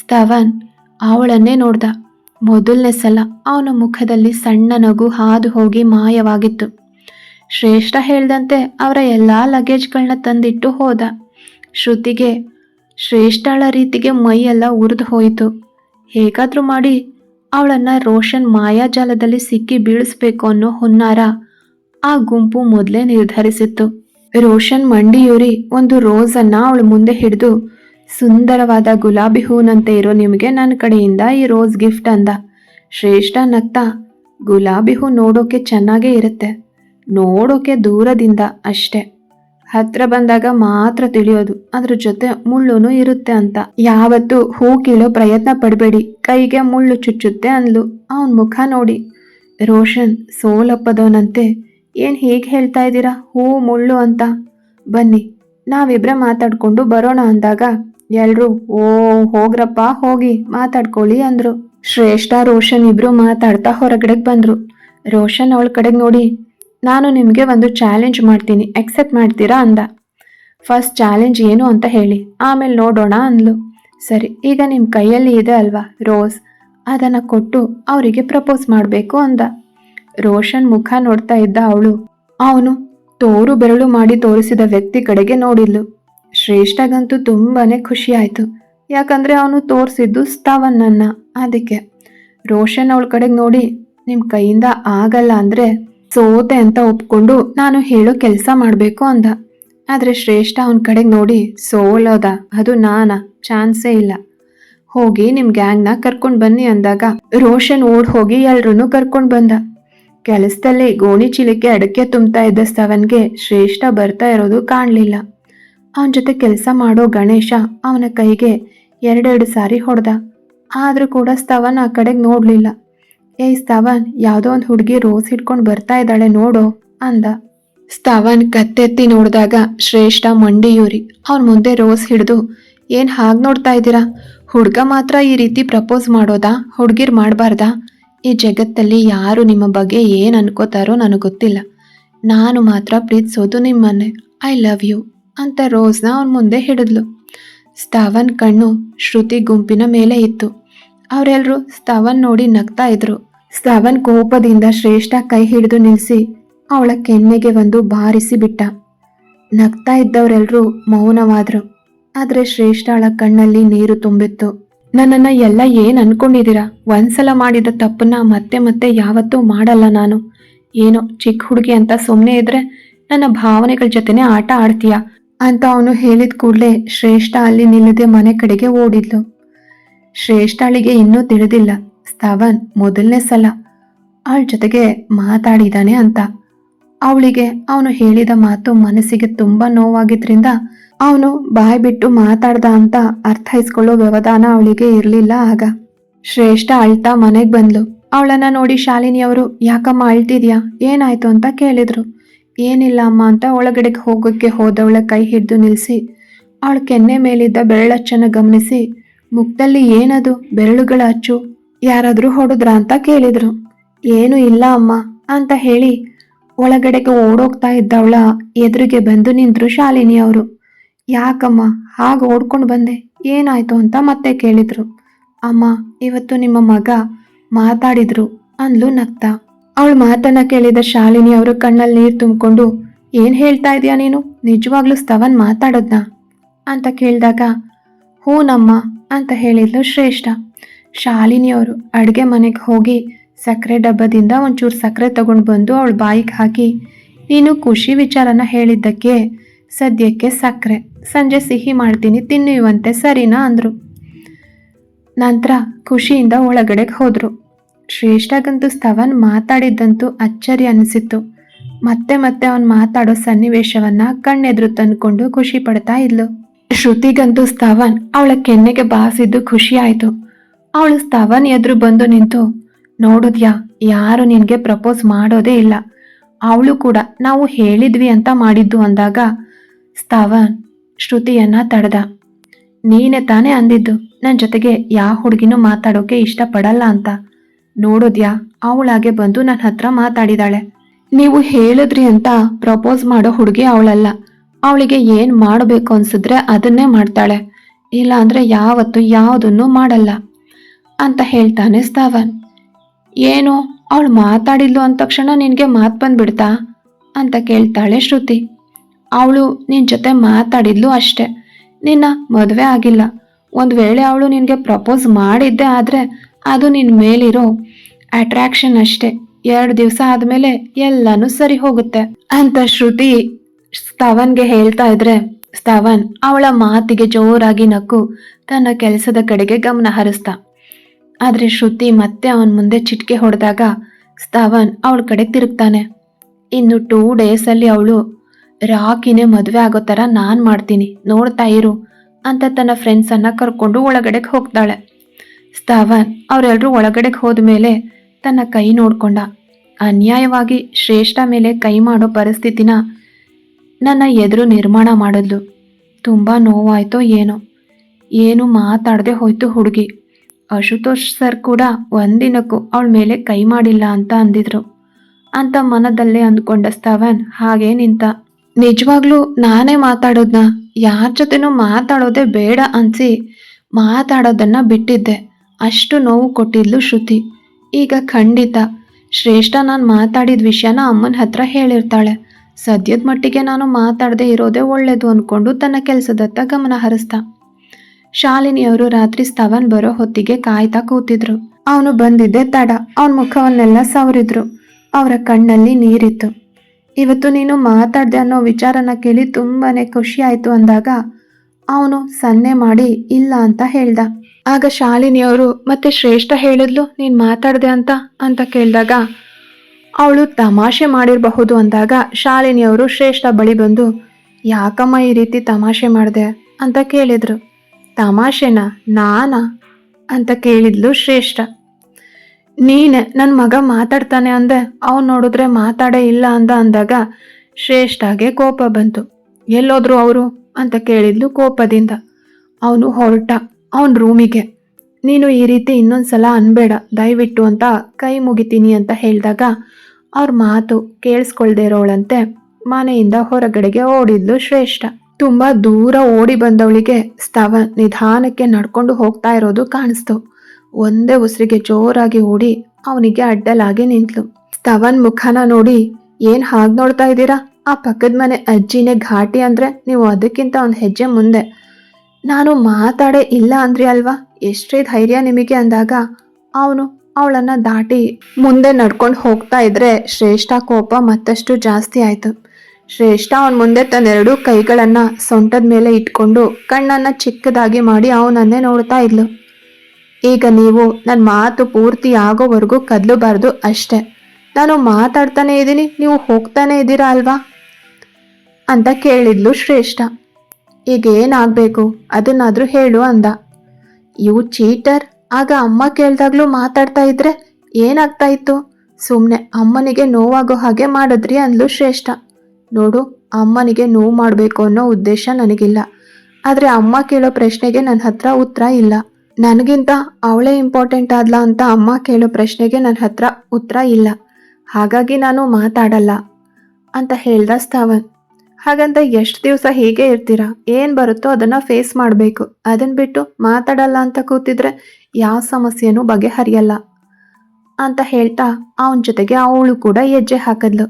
ಸ್ತವನ್, ಅವಳನ್ನೇ ನೋಡ್ದ. ಮೊದಲನೇ ಸಲ ಅವನ ಮುಖದಲ್ಲಿ ಸಣ್ಣ ನಗು ಹಾದು ಹೋಗಿ ಮಾಯವಾಗಿತ್ತು. ಶ್ರೇಷ್ಠ ಹೇಳ್ದಂತೆ ಅವರ ಎಲ್ಲ ಲಗೇಜ್ಗಳನ್ನ ತಂದಿಟ್ಟು ಹೋದ. ಶ್ರುತಿಗೆ ಶ್ರೇಷ್ಠಳ ರೀತಿಗೆ ಮೈಯೆಲ್ಲ ಉರಿದು ಹೋಯಿತು. ಹೇಗಾದ್ರೂ ಮಾಡಿ ಅವಳನ್ನ ರೋಷನ್ ಮಾಯಾಜಾಲದಲ್ಲಿ ಸಿಕ್ಕಿ ಬೀಳಿಸ್ಬೇಕು ಅನ್ನೋ ಹುನ್ನಾರ ಆ ಗುಂಪು ಮೊದಲೇ ನಿರ್ಧರಿಸಿತ್ತು. ರೋಷನ್ ಮಂಡಿಯೂರಿ ಒಂದು ರೋಸನ್ನ ಅವಳ ಮುಂದೆ ಹಿಡಿದು, ಸುಂದರವಾದ ಗುಲಾಬಿ ಹೂನಂತೆ ಇರೋ ನಿಮಗೆ ನನ್ನ ಕಡೆಯಿಂದ ಈ ರೋಸ್ ಗಿಫ್ಟ್ ಅಂದ. ಶ್ರೇಷ್ಠ ನಗ್ತಾ, ಗುಲಾಬಿ ಹೂ ನೋಡೋಕೆ ಚೆನ್ನಾಗೇ ಇರುತ್ತೆ, ನೋಡೋಕೆ ದೂರದಿಂದ ಅಷ್ಟೇ. ಹತ್ರ ಬಂದಾಗ ಮಾತ್ರ ತಿಳಿಯೋದು, ಅದ್ರ ಜೊತೆ ಮುಳ್ಳುನು ಇರುತ್ತೆ ಅಂತ. ಯಾವತ್ತು ಹೂ ಕೀಳೋ ಪ್ರಯತ್ನ ಪಡಬೇಡಿ, ಕೈಗೆ ಮುಳ್ಳು ಚುಚ್ಚುತ್ತೆ ಅಂದ್ಲು. ಅವನ್ ಮುಖ ನೋಡಿ, ರೋಷನ್ ಸೋಲಪ್ಪದವನಂತೆ ಏನ್ ಹೇಗೆ ಹೇಳ್ತಾ ಇದ್ದೀರಾ? ಹೂ, ಮುಳ್ಳು ಅಂತ. ಬನ್ನಿ, ನಾವಿಬ್ರೆ ಮಾತಾಡ್ಕೊಂಡು ಬರೋಣ ಅಂದಾಗ ಎಲ್ಲರೂ ಓ, ಹೋಗ್ರಪ್ಪ, ಹೋಗಿ, ಮಾತಾಡ್ಕೊಳ್ಳಿ ಅಂದ್ರು. ಶ್ರೇಷ್ಠ ರೋಷನ್ ಇಬ್ರು ಮಾತಾಡ್ತಾ ಹೊರಗಡೆಗೆ ಬಂದ್ರು. ರೋಷನ್ ಅವಳ ಕಡೆಗೆ ನೋಡಿ, ನಾನು ನಿಮಗೆ ಒಂದು ಚಾಲೆಂಜ್ ಮಾಡ್ತೀನಿ ಅಕ್ಸೆಪ್ಟ್ ಮಾಡ್ತೀರಾ ಅಂದ. ಫಸ್ಟ್ ಚಾಲೆಂಜ್ ಏನು ಅಂತ ಹೇಳಿ, ಆಮೇಲೆ ನೋಡೋಣ ಅಂದ್ಲು. ಸರಿ, ಈಗ ನಿಮ್ಮ ಕೈಯಲ್ಲಿ ಇದೆ ಅಲ್ವಾ, ರೋಸ್? ಅದನ್ನು ಕೊಟ್ಟು ಅವರಿಗೆ ಪ್ರಪೋಸ್ ಮಾಡಬೇಕು ಅಂದ. ರೋಷನ್ ಮುಖ ನೋಡ್ತಾ ಇದ್ದ ಅವಳು. ಅವನು ತೋರು ಬೆರಳು ಮಾಡಿ ತೋರಿಸಿದ ವ್ಯಕ್ತಿ ಕಡೆಗೆ ನೋಡಿದ್ಲು. ಶ್ರೇಷ್ಠಗಂತೂ ತುಂಬಾನೇ ಖುಷಿ ಯಾಕಂದ್ರೆ ಅವನು ತೋರಿಸಿದ್ದು ಸ್ತವನ್ನನ್ನ ಅದಕ್ಕೆ ರೋಷನ್ ಅವಳ ಕಡೆಗೆ ನೋಡಿ ನಿಮ್ಮ ಕೈಯಿಂದ ಆಗಲ್ಲ ಅಂದ್ರೆ ಸೋತೆ ಅಂತ ಒಪ್ಕೊಂಡು ನಾನು ಹೇಳೋ ಕೆಲಸ ಮಾಡಬೇಕು ಅಂದ. ಆದ್ರೆ ಶ್ರೇಷ್ಠ ಅವನ ಕಡೆಗೆ ನೋಡಿ, ಸೋಲೋದ. ಅದು ನಾನ? ಚಾನ್ಸೇ ಇಲ್ಲ. ಹೋಗಿ ನಿಮ್ಮ ಗ್ಯಾಂಗ್ನ ಕರ್ಕೊಂಡು ಬನ್ನಿ ಅಂದಾಗ ರೋಷನ್ ಓಡ್ ಹೋಗಿ ಎಲ್ರೂ ಕರ್ಕೊಂಡು ಬಂದ. ಕೆಲಸದಲ್ಲಿ ಗೋಣಿ ಚೀಲಕ್ಕೆ ಅಡಕೆ ತುಂಬ್ತಾ ಇದ್ದ ಸ್ತವನ್ಗೆ ಶ್ರೇಷ್ಠ ಬರ್ತಾ ಇರೋದು ಕಾಣಲಿಲ್ಲ. ಅವನ ಜೊತೆ ಕೆಲಸ ಮಾಡೋ ಗಣೇಶ ಅವನ ಕೈಗೆ ಎರಡೆರಡು ಸಾರಿ ಹೊಡೆದ. ಆದ್ರೂ ಕೂಡ ಸ್ತವನ್ ಆ ಕಡೆಗೆ ನೋಡ್ಲಿಲ್ಲ. ಏಯ್ ಸ್ತವನ್ ಯಾವುದೋ ಒಂದು ಹುಡುಗಿ ರೋಸ್ ಹಿಡ್ಕೊಂಡು ಬರ್ತಾ ಇದ್ದಾಳೆ ನೋಡು, ಅಂದ. ಸ್ತವನ್ ಕತ್ತೆತ್ತಿ ನೋಡಿದಾಗ ಶ್ರೇಷ್ಠ ಮಂಡಿಯೂರಿ ಅವನ ಮುಂದೆ ರೋಸ್ ಹಿಡಿದು ಏನ್ ಹಾಗೆ ನೋಡ್ತಾ ಇದ್ದೀರಾ? ಹುಡುಗ ಮಾತ್ರ ಈ ರೀತಿ ಪ್ರಪೋಸ್ ಮಾಡೋದಾ? ಹುಡ್ಗಿರ್ ಮಾಡಬಾರ್ದಾ? ಈ ಜಗತ್ತಲ್ಲಿ ಯಾರು ನಿಮ್ಮ ಬಗ್ಗೆ ಏನು ಅನ್ಕೋತಾರೋ ನನಗೆ ಗೊತ್ತಿಲ್ಲ. ನಾನು ಮಾತ್ರ ಪ್ರೀತಿಸೋದು ನಿಮ್ಮನ್ನೇ. ಐ ಲವ್ ಯು ಅಂತ ರೋಸ್ನ ಅವನ ಮುಂದೆ ಹಿಡಿದ್ಲು. ಸ್ತವನ್ ಕಣ್ಣು ಶ್ರುತಿ ಗುಂಪಿನ ಮೇಲೆ ಇತ್ತು. ಅವರೆಲ್ಲರೂ ಸ್ತವನ್ ನೋಡಿ ನಗ್ತಾ ಇದ್ರು. ಸ್ತವನ್ ಕೋಪದಿಂದ ಶ್ರೇಷ್ಠ ಕೈ ಹಿಡಿದು ನಿಲ್ಲಿಸಿ ಅವಳ ಕೆನ್ನೆಗೆ ಒಂದು ಬಾರಿಸಿ ಬಿಟ್ಟ. ನಗ್ತಾ ಇದ್ದವರೆಲ್ಲರೂ ಮೌನವಾದರು. ಆದರೆ ಶ್ರೇಷ್ಠಳ ಕಣ್ಣಲ್ಲಿ ನೀರು ತುಂಬಿತ್ತು. ನನ್ನನ್ನ ಎಲ್ಲ ಏನ್ ಅನ್ಕೊಂಡಿದ್ದೀರಾ? ಒಂದ್ಸಲ ಮಾಡಿದ ತಪ್ಪನ್ನ ಮತ್ತೆ ಮತ್ತೆ ಯಾವತ್ತೂ ಮಾಡಲ್ಲ ನಾನು. ಏನೋ ಚಿಕ್ಕ ಹುಡುಗಿ ಅಂತ ಸುಮ್ಮನೆ ಇದ್ರೆ ನನ್ನ ಭಾವನೆಗಳ ಜೊತೆನೆ ಆಟ ಆಡ್ತೀಯ? ಅಂತ ಅವನು ಹೇಳಿದ ಕೂಡಲೇ ಶ್ರೇಷ್ಠ ಅಲ್ಲಿ ನಿಲ್ಲದೆ ಮನೆ ಕಡೆಗೆ ಓಡಿದ್ಲು. ಶ್ರೇಷ್ಠಳಿಗೆ ಇನ್ನೂ ತಿಳಿದಿಲ್ಲ. ಸ್ತವನ್ ಮೊದಲನೇ ಸಲ ಅವಳ ಜೊತೆಗೆ ಮಾತಾಡಿದಾನೆ ಅಂತ. ಅವಳಿಗೆ ಅವನು ಹೇಳಿದ ಮಾತು ಮನಸ್ಸಿಗೆ ತುಂಬಾ ನೋವಾಗಿದ್ರಿಂದ ಅವನು ಬಾಯಿ ಬಿಟ್ಟು ಮಾತಾಡ್ದ ಅಂತ ಅರ್ಥೈಸ್ಕೊಳ್ಳೋ ವ್ಯವಧಾನ ಅವಳಿಗೆ ಇರಲಿಲ್ಲ ಆಗ. ಶ್ರೇಷ್ಠ ಅಳ್ತಾ ಮನೆಗೆ ಬಂದ್ಲು. ಅವಳನ್ನ ನೋಡಿ ಶಾಲಿನಿಯವರು, ಯಾಕಮ್ಮ ಅಳ್ತಿದ್ಯಾ? ಏನಾಯ್ತು ಅಂತ ಕೇಳಿದ್ರು. ಏನಿಲ್ಲ ಅಮ್ಮ ಅಂತ ಒಳಗಡೆಗೆ ಹೋಗೋಕ್ಕೆ ಹೋದವಳ ಕೈ ಹಿಡಿದು ನಿಲ್ಲಿಸಿ ಅವಳ ಕೆನ್ನೆ ಮೇಲಿದ್ದ ಬೆರಳಚ್ಚನ್ನ ಗಮನಿಸಿ ಮುಖದಲ್ಲಿ ಏನದು? ಬೆರಳುಗಳ ಅಚ್ಚು. ಯಾರಾದರೂ ಹೊಡೆದ್ರಾ ಅಂತ ಕೇಳಿದ್ರು. ಏನು ಇಲ್ಲ ಅಮ್ಮ ಅಂತ ಹೇಳಿ ಒಳಗಡೆಗೆ ಓಡೋಗ್ತಾ ಇದ್ದವಳ ಎದುರಿಗೆ ಬಂದು ನಿಂತರು ಶಾಲಿನಿ ಅವರು ಯಾಕಮ್ಮ? ಹಾಗೆ ಓಡ್ಕೊಂಡು ಬಂದೆ. ಏನಾಯ್ತು ಅಂತ ಮತ್ತೆ ಕೇಳಿದ್ರು. ಅಮ್ಮ, ಇವತ್ತು ನಿಮ್ಮ ಮಗ ಮಾತಾಡಿದ್ರು ಅಂದ್ಲು ನಗ್ತಾ. ಅವಳ ಮಾತನ್ನ ಕೇಳಿದ ಶಾಲಿನಿ ಅವರು ಕಣ್ಣಲ್ಲಿ ನೀರು ತುಂಬಿಕೊಂಡು, ಏನು ಹೇಳ್ತಾ ಇದೆಯಾ ನೀನು? ನಿಜವಾಗ್ಲೂ ಸ್ತವನ್ ಮಾತಾಡೋದ್ನಾ? ಅಂತ ಕೇಳಿದಾಗ, ಹೂನಮ್ಮ ಅಂತ ಹೇಳಿದ್ಲು ಶ್ರೇಷ್ಠ. ಶಾಲಿನಿ ಅವರು ಅಡುಗೆ ಮನೆಗೆ ಹೋಗಿ ಸಕ್ಕರೆ ಡಬ್ಬದಿಂದ ಒಂಚೂರು ಸಕ್ಕರೆ ತಗೊಂಡು ಬಂದು ಅವಳ ಬಾಯಿಗೆ ಹಾಕಿ, ನೀನು ಖುಷಿ ವಿಚಾರನ ಹೇಳಿದ್ದಕ್ಕೆ ಸದ್ಯಕ್ಕೆ ಸಕ್ಕರೆ ಸಂಜೆ ಸಿಹಿ ಮಾಡ್ತೀನಿ, ತಿನ್ನುವಂತೆ ಸರಿನಾ ಅಂದರು. ನಂತರ ಖುಷಿಯಿಂದ ಒಳಗಡೆಗೆ ಹೋದರು. ಶ್ರೇಷ್ಠಗಂತೂ ಸ್ತವನ್ ಮಾತಾಡಿದ್ದಂತೂ ಅಚ್ಚರಿ ಅನಿಸಿತ್ತು. ಮತ್ತೆ ಮತ್ತೆ ಅವನು ಮಾತಾಡೋ ಸನ್ನಿವೇಶವನ್ನ ಕಣ್ಣೆದುರು ತಂದ್ಕೊಂಡು ಖುಷಿ ಪಡ್ತಾ ಇದ್ಲು. ಶ್ರುತಿಗಂತೂ ಸ್ತವನ್ ಅವಳ ಕೆನ್ನೆಗೆ ಬಾಸಿದ್ದು ಖುಷಿ ಆಯ್ತು. ಅವಳು ಸ್ತವನ್ ಎದುರು ಬಂದು ನಿಂತು, ನೋಡಿದ್ಯಾ, ಯಾರು ನಿನಗೆ ಪ್ರಪೋಸ್ ಮಾಡೋದೇ ಇಲ್ಲ. ಅವಳು ಕೂಡ ನಾವು ಹೇಳಿದ್ವಿ ಅಂತ ಮಾಡಿದ್ದು ಅಂದಾಗ ಸ್ತವನ್ ಶ್ರುತಿಯನ್ನ ತಡೆದ. ನೀನೆ ತಾನೇ ಅಂದಿದ್ದು ನನ್ನ ಜೊತೆಗೆ ಯಾವ ಹುಡುಗಿನೂ ಮಾತಾಡೋಕೆ ಇಷ್ಟಪಡಲ್ಲ ಅಂತ. ನೋಡೋದ್ಯಾ ಅವಳಾಗೆ ಬಂದು ನನ್ನ ಹತ್ರ ಮಾತಾಡಿದಾಳೆ. ನೀವು ಹೇಳಿದ್ರಿ ಅಂತ ಪ್ರಪೋಸ್ ಮಾಡೋ ಹುಡುಗಿ ಅವಳಲ್ಲ. ಅವಳಿಗೆ ಏನು ಮಾಡಬೇಕು ಅನ್ಸಿದ್ರೆ ಅದನ್ನೇ ಮಾಡ್ತಾಳೆ. ಇಲ್ಲ ಅಂದ್ರೆ ಯಾವತ್ತೂ ಯಾವುದನ್ನು ಮಾಡಲ್ಲ. ಅಂತ ಹೇಳ್ತಾನೆ ಸ್ಥಾವನ್. ಏನು, ಅವಳು ಮಾತಾಡಿದ್ಲು ಅಂದ ತಕ್ಷಣ ನಿನಗೆ ಮಾತು ಬಂದ್ಬಿಡ್ತಾ? ಅಂತ ಕೇಳ್ತಾಳೆ ಶ್ರುತಿ. ಅವಳು ನಿನ್ನ ಜೊತೆ ಮಾತಾಡಿದ್ಲು ಅಷ್ಟೆ. ನಿನ್ನ ಮದುವೆ ಆಗಿಲ್ಲ. ಒಂದು ವೇಳೆ ಅವಳು ನಿನಗೆ ಪ್ರಪೋಸ್ ಮಾಡಿದ್ದೆ ಆದರೆ ಅದು ನಿನ್ನ ಮೇಲಿರೋ ಅಟ್ರಾಕ್ಷನ್ ಅಷ್ಟೇ. ಎರಡು ದಿವಸ ಆದಮೇಲೆ ಎಲ್ಲನೂ ಸರಿ ಹೋಗುತ್ತೆ. ಅಂತ ಶ್ರುತಿ ಸ್ತವನ್ಗೆ ಹೇಳ್ತಾ ಇದ್ರೆ, ಸ್ತವನ್, ಅವಳ ಮಾತಿಗೆ ಜೋರಾಗಿ ನಕ್ಕು. ತನ್ನ ಕೆಲಸದ ಕಡೆಗೆ ಗಮನ ಹರಿಸ್ತ. ಆದರೆ ಶ್ರುತಿ ಮತ್ತೆ ಅವನ ಮುಂದೆ ಚಿಟಿಕೆ ಹೊಡೆದಾಗ ಸ್ತವನ್ ಅವಳ ಕಡೆ ತಿರುಗ್ತಾನೆ. ಇನ್ನು ಟೂ ಡೇಸಲ್ಲಿ ಅವಳು ರಾಕಿನೇ ಮದುವೆ ಆಗೋ ಥರ ನಾನು ಮಾಡ್ತೀನಿ. ನೋಡ್ತಾ ಇರು ಅಂತ ತನ್ನ ಫ್ರೆಂಡ್ಸನ್ನು ಕರ್ಕೊಂಡು ಒಳಗಡೆಗೆ ಹೋಗ್ತಾಳೆ. ಸ್ತವನ್ ಅವರೆಲ್ಲರೂ ಒಳಗಡೆಗೆ ಹೋದ್ಮೇಲೆ ತನ್ನ ಕೈ ನೋಡ್ಕೊಂಡ. ಅನ್ಯಾಯವಾಗಿ ಶ್ರೇಷ್ಠ ಮೇಲೆ ಕೈ ಮಾಡೋ ಪರಿಸ್ಥಿತಿನ ನನ್ನ ಎದುರು ನಿರ್ಮಾಣ ಮಾಡಿದ್ಲು. ತುಂಬ ನೋವಾಯ್ತೋ ಏನೋ. ಏನು ಮಾತಾಡದೆ ಹೋಯ್ತು ಹುಡುಗಿ. ಅಶುತೋಷ್ ಸರ್ ಕೂಡ ಒಂದಿನಕ್ಕೂ ಅವಳ ಮೇಲೆ ಕೈ ಮಾಡಿಲ್ಲ ಅಂತ ಅಂದಿದ್ರು. ಅಂತ ಮನದಲ್ಲೇ ಅಂದ್ಕೊಂಡ ಸ್ತವನ್ ಹಾಗೇ ನಿಂತ. ನಿಜವಾಗ್ಲೂ ನಾನೇ ಮಾತಾಡೋದ್ನ? ಯಾರ ಜೊತೆನೂ ಮಾತಾಡೋದೇ ಬೇಡ ಅನ್ಸಿ ಮಾತಾಡೋದನ್ನ ಬಿಟ್ಟಿದ್ದೆ. ಅಷ್ಟು ನೋವು ಕೊಟ್ಟಿದ್ಲು ಶ್ರುತಿ. ಈಗ ಖಂಡಿತ. ಶ್ರೇಷ್ಠ ನಾನು ಮಾತಾಡಿದ ವಿಷಯನ ಅಮ್ಮನ ಹತ್ರ ಹೇಳಿರ್ತಾಳೆ. ಸದ್ಯದ ಮಟ್ಟಿಗೆ ನಾನು ಮಾತಾಡದೆ ಇರೋದೇ ಒಳ್ಳೆಯದು ಅಂದ್ಕೊಂಡು ತನ್ನ ಕೆಲಸದತ್ತ ಗಮನ ಹರಿಸ್ದ. ಶಾಲಿನಿಯವರು ರಾತ್ರಿ ಸ್ತವನ್ ಬರೋ ಹೊತ್ತಿಗೆ ಕಾಯ್ತಾ ಕೂತಿದ್ರು. ಅವನು ಬಂದಿದ್ದೆ ತಡ. ಅವನ ಮುಖವನ್ನೆಲ್ಲ ಸವರಿದ್ರು. ಅವರ ಕಣ್ಣಲ್ಲಿ ನೀರಿತ್ತು. ಇವತ್ತು ನೀನು ಮಾತಾಡ್ದೆ ಅನ್ನೋ ವಿಚಾರನ ಕೇಳಿ ತುಂಬಾ ಖುಷಿ ಆಯ್ತು ಅಂದಾಗ, ಅವನು ಸನ್ನೆ ಮಾಡಿ ಇಲ್ಲ ಅಂತ ಹೇಳ್ದ. ಆಗ ಶಾಲಿನಿಯವರು, ಮತ್ತೆ ಶ್ರೇಷ್ಠ ಹೇಳಿದ್ಲು, ನೀನು ಮಾತಾಡ್ದೆ ಅಂತ? ಅಂತ ಕೇಳಿದಾಗ, ಅವಳು ತಮಾಷೆ ಮಾಡಿರಬಹುದು ಅಂದಾಗ ಶಾಲಿನಿಯವರು ಶ್ರೇಷ್ಠ ಬಳಿ ಬಂದು, ಯಾಕಮ್ಮ ಈ ರೀತಿ ತಮಾಷೆ ಮಾಡಿದೆ? ಅಂತ ಕೇಳಿದ್ರು. ತಮಾಷೆನಾ? ನಾನಾ? ಅಂತ ಕೇಳಿದ್ಲು ಶ್ರೇಷ್ಠ. ನೀನೆ ನನ್ನ ಮಗ ಮಾತಾಡ್ತಾನೆ ಅಂದೆ. ಅವ್ನು ನೋಡಿದ್ರೆ ಮಾತಾಡೇ ಇಲ್ಲ ಅಂದ ಅಂದಾಗ ಶ್ರೇಷ್ಠಗೆ ಕೋಪ ಬಂತು. ಎಲ್ಲೋದ್ರು ಅವರು? ಅಂತ ಕೇಳಿದ್ಲು ಕೋಪದಿಂದ. ಅವನು ಹೊರಟ. ಅವನ ರೂಮಿಗೆ. ನೀನು ಈ ರೀತಿ ಇನ್ನೊಂದ್ಸಲ ಅನ್ಬೇಡ, ದಯವಿಟ್ಟು ಅಂತ ಕೈ ಮುಗಿತೀನಿ ಅಂತ ಹೇಳಿದಾಗ ಅವ್ರ ಮಾತು ಕೇಳಿಸ್ಕೊಳ್ದೆ ಇರೋಳಂತೆ ಮನೆಯಿಂದ ಹೊರಗಡೆಗೆ ಓಡಿದ್ಲು ಶ್ರೇಷ್ಠ. ತುಂಬಾ ದೂರ ಓಡಿ ಬಂದವಳಿಗೆ ಸ್ತವ ನಿಧಾನಕ್ಕೆ ನಡ್ಕೊಂಡು ಹೋಗ್ತಾ ಇರೋದು ಕಾಣಿಸ್ತು. ಒಂದೇ ಉಸಿರಿಗೆ ಜೋರಾಗಿ ಓಡಿ ಅವನಿಗೆ ಅಡ್ಡಲಾಗಿ ನಿಂತ್ಲು. ಸ್ತವನ್ ಮುಖನ ನೋಡಿ, ಏನ್ ಹಾಗೆ ನೋಡ್ತಾ ಇದ್ದೀರಾ? ಆ ಪಕ್ಕದ ಮನೆ ಅಜ್ಜಿನೇ ಘಾಟಿ ಅಂದ್ರೆ ನೀವು ಅದಕ್ಕಿಂತ ಒಂದು ಹೆಜ್ಜೆ ಮುಂದೆ. ನಾನು ಮಾತಾಡೇ ಇಲ್ಲ ಅಂದ್ರಿ ಅಲ್ವಾ? ಎಷ್ಟೇ ಧೈರ್ಯ ನಿಮಗೆ ಅಂದಾಗ ಅವನು ಅವಳನ್ನ ದಾಟಿ ಮುಂದೆ ನಡ್ಕೊಂಡು ಹೋಗ್ತಾ ಇದ್ರೆ ಶ್ರೇಷ್ಠ ಕೋಪ ಮತ್ತಷ್ಟು ಜಾಸ್ತಿ ಆಯ್ತು. ಶ್ರೇಷ್ಠ ಅವನ ಮುಂದೆ ತನ್ನೆರಡು ಕೈಗಳನ್ನ ಸೊಂಟದ ಮೇಲೆ ಇಟ್ಕೊಂಡು ಕಣ್ಣನ್ನ ಚಿಕ್ಕದಾಗಿ ಮಾಡಿ ಅವನನ್ನೇ ನೋಡ್ತಾ ಇದ್ಲು. ಈಗ ನೀವು ನನ್ನ ಮಾತು ಪೂರ್ತಿ ಆಗೋವರೆಗೂ ಕದಲಬಾರ್ದು ಅಷ್ಟೇ. ನಾನು ಮಾತಾಡ್ತಾನೆ ಇದ್ದೀನಿ, ನೀವು ಹೋಗ್ತಾನೆ ಇದ್ದೀರಾ ಅಲ್ವಾ? ಅಂತ ಕೇಳಿದ್ಲು ಶ್ರೇಷ್ಠ. ಈಗ ಏನಾಗಬೇಕು ಅದನ್ನಾದರೂ ಹೇಳು ಅಂದ. You cheater? ಆಗ ಅಮ್ಮ ಕೇಳಿದಾಗ್ಲೂ ಮಾತಾಡ್ತಾ ಇದ್ರೆ ಏನಾಗ್ತಾ ಇತ್ತು? ಸುಮ್ಮನೆ ಅಮ್ಮನಿಗೆ ನೋವಾಗೋ ಹಾಗೆ ಮಾಡಿದ್ರಿ ಅಂದ್ಲು ಶ್ರೇಷ್ಠ. ನೋಡು, ಅಮ್ಮನಿಗೆ ನೋವು ಮಾಡಬೇಕು ಅನ್ನೋ ಉದ್ದೇಶ ನನಗಿಲ್ಲ. ಆದರೆ ಅಮ್ಮ ಕೇಳೋ ಪ್ರಶ್ನೆಗೆ ನನ್ನ ಹತ್ರ ಉತ್ತರ ಇಲ್ಲ. ನನಗಿಂತ ಅವಳೇ ಇಂಪಾರ್ಟೆಂಟ್ ಆದ್ಲ ಅಂತ ಅಮ್ಮ ಕೇಳೋ ಪ್ರಶ್ನೆಗೆ ನನ್ನ ಹತ್ರ ಉತ್ತರ ಇಲ್ಲ. ಹಾಗಾಗಿ ನಾನು ಮಾತಾಡಲ್ಲ ಅಂತ ಹೇಳ್ದ ಸ್ಥಾವನ್. ಹಾಗಂತ ಎಷ್ಟು ದಿವಸ ಹೀಗೆ ಇರ್ತೀರಾ? ಏನು ಬರುತ್ತೋ ಅದನ್ನು ಫೇಸ್ ಮಾಡಬೇಕು. ಅದನ್ನು ಬಿಟ್ಟು ಮಾತಾಡಲ್ಲ ಅಂತ ಕೂತಿದ್ರೆ ಯಾವ ಸಮಸ್ಯೆನೂ ಬಗೆಹರಿಯಲ್ಲ ಅಂತ ಹೇಳ್ತಾ ಅವನ ಜೊತೆಗೆ ಅವಳು ಕೂಡ ಹೆಜ್ಜೆ ಹಾಕಿದ್ಲು.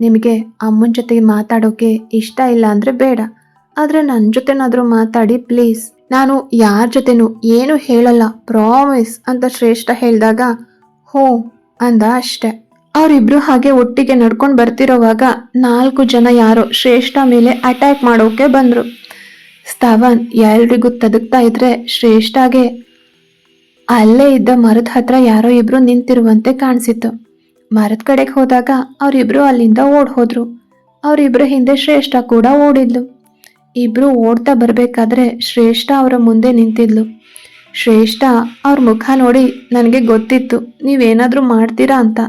ನಿಮಗೆ ಅಮ್ಮನ ಜೊತೆಗೆ ಮಾತಾಡೋಕೆ ಇಷ್ಟ ಇಲ್ಲ ಅಂದರೆ ಬೇಡ. ಆದರೆ ನನ್ನ ಜೊತೆನಾದರೂ ಮಾತಾಡಿ ಪ್ಲೀಸ್ ನಾನು ಯಾರ ಜೊತೆನೂ ಏನು ಹೇಳಲ್ಲ ಪ್ರಾಮಿಸ್ ಅಂತ ಶ್ರೇಷ್ಠ ಹೇಳಿದಾಗ, ಹೋ ಅಂದ ಅಷ್ಟೆ. ಅವರಿಬ್ರು ಹಾಗೆ ಒಟ್ಟಿಗೆ ನಡ್ಕೊಂಡು ಬರ್ತಿರೋವಾಗ ನಾಲ್ಕು ಜನ ಯಾರೋ ಶ್ರೇಷ್ಠ ಮೇಲೆ ಅಟ್ಯಾಕ್ ಮಾಡೋಕೆ ಬಂದರು. ಸ್ತವನ್ ಎಲ್ರಿಗೂ ತದುಕ್ತಾ ಇದ್ರೆ ಶ್ರೇಷ್ಠಗೆ ಅಲ್ಲೇ ಇದ್ದ ಮರದ ಹತ್ರ ಯಾರೋ ಇಬ್ರು ನಿಂತಿರುವಂತೆ ಕಾಣಿಸಿತ್ತು. ಮರದ ಕಡೆಗೆ ಹೋದಾಗ ಅವರಿಬ್ರು ಅಲ್ಲಿಂದ ಓಡ್ ಹೋದ್ರು ಅವರಿಬ್ರು ಹಿಂದೆ ಶ್ರೇಷ್ಠ ಕೂಡ ಓಡಿದ್ಲು. ಇಬ್ರು ಓಡ್ತಾ ಬರ್ಬೇಕಾದ್ರೆ ಶ್ರೇಷ್ಠ ಅವರ ಮುಂದೆ ನಿಂತಿದ್ಲು. ಶ್ರೇಷ್ಠ ಅವ್ರ ಮುಖ ನೋಡಿ ನನಗೆ ಗೊತ್ತಿತ್ತು, ನೀವೇನಾದರೂ ಮಾಡ್ತೀರಾ ಅಂತ.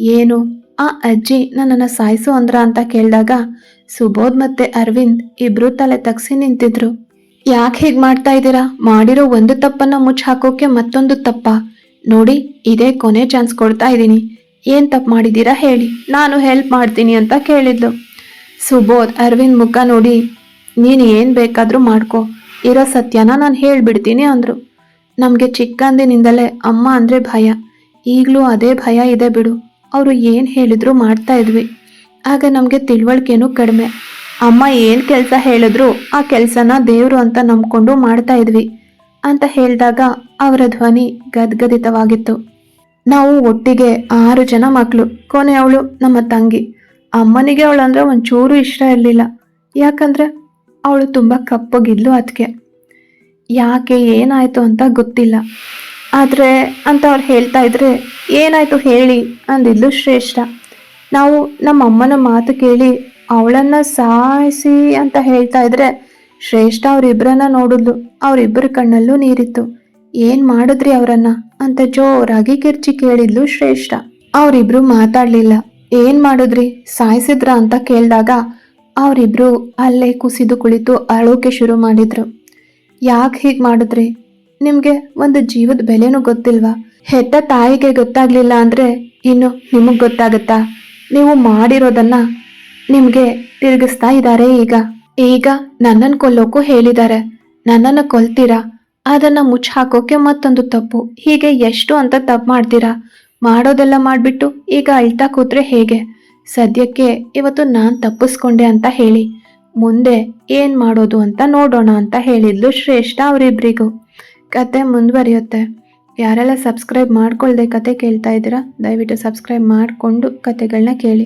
ಏನು? ಆ ಅಜ್ಜಿ ನನ್ನನ್ನು ಸಾಯಿಸು ಅಂದ್ರ ಅಂತ ಕೇಳಿದಾಗ ಸುಬೋಧ್ ಮತ್ತೆ ಅರವಿಂದ್ ಇಬ್ರು ತಲೆ ತಗ್ಸಿ ನಿಂತಿದ್ರು. ಯಾಕೆ ಹೀಗೆ ಮಾಡ್ತಾ ಇದ್ದೀರಾ? ಮಾಡಿರೋ ಒಂದು ತಪ್ಪನ್ನ ಮುಚ್ಚಿ ಹಾಕೋಕೆ ಮತ್ತೊಂದು ತಪ್ಪ. ನೋಡಿ, ಇದೇ ಕೊನೆ ಚಾನ್ಸ್ ಕೊಡ್ತಾ ಇದ್ದೀನಿ. ಏನು ತಪ್ಪು ಮಾಡಿದ್ದೀರಾ ಹೇಳಿ. ನಾನು ಹೆಲ್ಪ್ ಮಾಡ್ತೀನಿ ಅಂತ ಕೇಳಿದ್ಲು. ಸುಬೋಧ್ ಅರವಿಂದ್ ಮುಖ ನೋಡಿ ನೀನು ಏನು ಬೇಕಾದರೂ ಮಾಡ್ಕೊ. ಇರೋ ಸತ್ಯನ ನಾನು ಹೇಳಿಬಿಡ್ತೀನಿ ಅಂದರು. ನಮಗೆ ಚಿಕ್ಕಂದಿನಿಂದಲೇ ಅಮ್ಮ ಅಂದರೆ ಭಯ. ಈಗಲೂ ಅದೇ ಭಯ ಇದೆ ಬಿಡು. ಅವರು ಏನು ಹೇಳಿದ್ರು ಮಾಡ್ತಾ ಇದ್ವಿ. ಆಗ ನಮಗೆ ತಿಳುವಳಿಕೆನೂ ಕಡಿಮೆ. ಅಮ್ಮ ಏನು ಕೆಲಸ ಹೇಳಿದ್ರು ಆ ಕೆಲಸನ ದೇವರು ಅಂತ ನಂಬ್ಕೊಂಡು ಮಾಡ್ತಾ ಇದ್ವಿ ಅಂತ ಹೇಳಿದಾಗ ಅವರ ಧ್ವನಿ ಗದ್ಗದಿತವಾಗಿತ್ತು. ನಾವು ಒಟ್ಟಿಗೆ ಆರು ಜನ ಮಕ್ಕಳು ಕೊನೆ ಅವಳು ನಮ್ಮ ತಂಗಿ. ಅಮ್ಮನಿಗೆ ಅವಳಂದ್ರೆ ಒಂಚೂರು ಇಷ್ಟ ಇರಲಿಲ್ಲ. ಯಾಕಂದರೆ ಅವಳು ತುಂಬ ಕಪ್ಪಗಿದ್ಲು ಅದಕ್ಕೆ ಯಾಕೆ, ಏನಾಯಿತು ಅಂತ ಗೊತ್ತಿಲ್ಲ. ಆದರೆ ಅಂತ ಅವ್ರು ಹೇಳ್ತಾ ಇದ್ರೆ, ಏನಾಯಿತು ಹೇಳಿ ಅಂದಿದ್ಲು ಶ್ರೇಷ್ಠ. ನಾವು ನಮ್ಮ ಅಮ್ಮನ ಮಾತು ಕೇಳಿ ಅವಳನ್ನು ಸಾಯಿಸಿ ಅಂತ ಹೇಳ್ತಾ ಇದ್ರೆ, ಶ್ರೇಷ್ಠ ಅವರಿಬ್ಬರನ್ನ ನೋಡಿದ್ಲು. ಅವರಿಬ್ಬರ ಕಣ್ಣಲ್ಲೂ ನೀರಿತ್ತು. ಏನು ಮಾಡಿದ್ರಿ ಅವರನ್ನ ಅಂತ ಜೋರಾಗಿ ಕಿರ್ಚಿ ಕೇಳಿದ್ಲು ಶ್ರೇಷ್ಠ. ಅವರಿಬ್ರು ಮಾತಾಡಲಿಲ್ಲ. ಏನು ಮಾಡಿದ್ರಿ, ಸಾಯಿಸಿದ್ರ ಅಂತ ಕೇಳಿದಾಗ ಅವರಿಬ್ರು ಅಲ್ಲೇ ಕುಸಿದು ಕುಳಿತು ಅಳೋಕೆ ಶುರು ಮಾಡಿದ್ರು. ಯಾಕೆ ಹೀಗೆ ಮಾಡಿದ್ರಿ? ನಿಮಗೆ ಒಂದು ಜೀವದ ಬೆಲೆನೂ ಗೊತ್ತಿಲ್ವಾ? ಹೆತ್ತ ತಾಯಿಗೆ ಗೊತ್ತಾಗ್ಲಿಲ್ಲ ಅಂದರೆ ಇನ್ನು ನಿಮಗೆ ಗೊತ್ತಾಗುತ್ತಾ? ನೀವು ಮಾಡಿರೋದನ್ನ ನಿಮಗೆ ತಿರುಗಿಸ್ತಾ ಇದ್ದಾರೆ ಈಗ. ಈಗ ನನ್ನನ್ನು ಕೊಲ್ಲೋಕ್ಕೂ ಹೇಳಿದ್ದಾರೆ ನನ್ನನ್ನು ಕೊಲ್ತೀರಾ? ಅದನ್ನ ಮುಚ್ಚ ಹಾಕೋಕೆ ಮತ್ತೊಂದು ತಪ್ಪು. ಹೀಗೆ ಎಷ್ಟು ಅಂತ ತಪ್ಪು ಮಾಡ್ತೀರಾ? ಮಾಡೋದೆಲ್ಲ ಮಾಡಿಬಿಟ್ಟು ಈಗ ಅಳ್ತಾ ಕೂತ್ರೆ ಹೇಗೆ? ಸದ್ಯಕ್ಕೆ ಇವತ್ತು ನಾನು ತಪ್ಪಿಸ್ಕೊಂಡೆ ಅಂತ ಹೇಳಿ. ಮುಂದೆ ಏನು ಮಾಡೋದು ಅಂತ ನೋಡೋಣ ಅಂತ ಹೇಳಿದ್ಲು ಶ್ರೇಷ್ಠ ಅವರಿಬ್ಬರಿಗೂ ಕತೆ ಮುಂದುವರಿಯುತ್ತೆ. ಯಾರೆಲ್ಲ ಸಬ್ಸ್ಕ್ರೈಬ್ ಮಾಡ್ಕೊಳ್ದೆ ಕತೆ ಕೇಳ್ತಾ ಇದ್ದೀರಾ, ದಯವಿಟ್ಟು ಸಬ್ಸ್ಕ್ರೈಬ್ ಮಾಡಿಕೊಂಡು ಕತೆಗಳನ್ನ ಕೇಳಿ.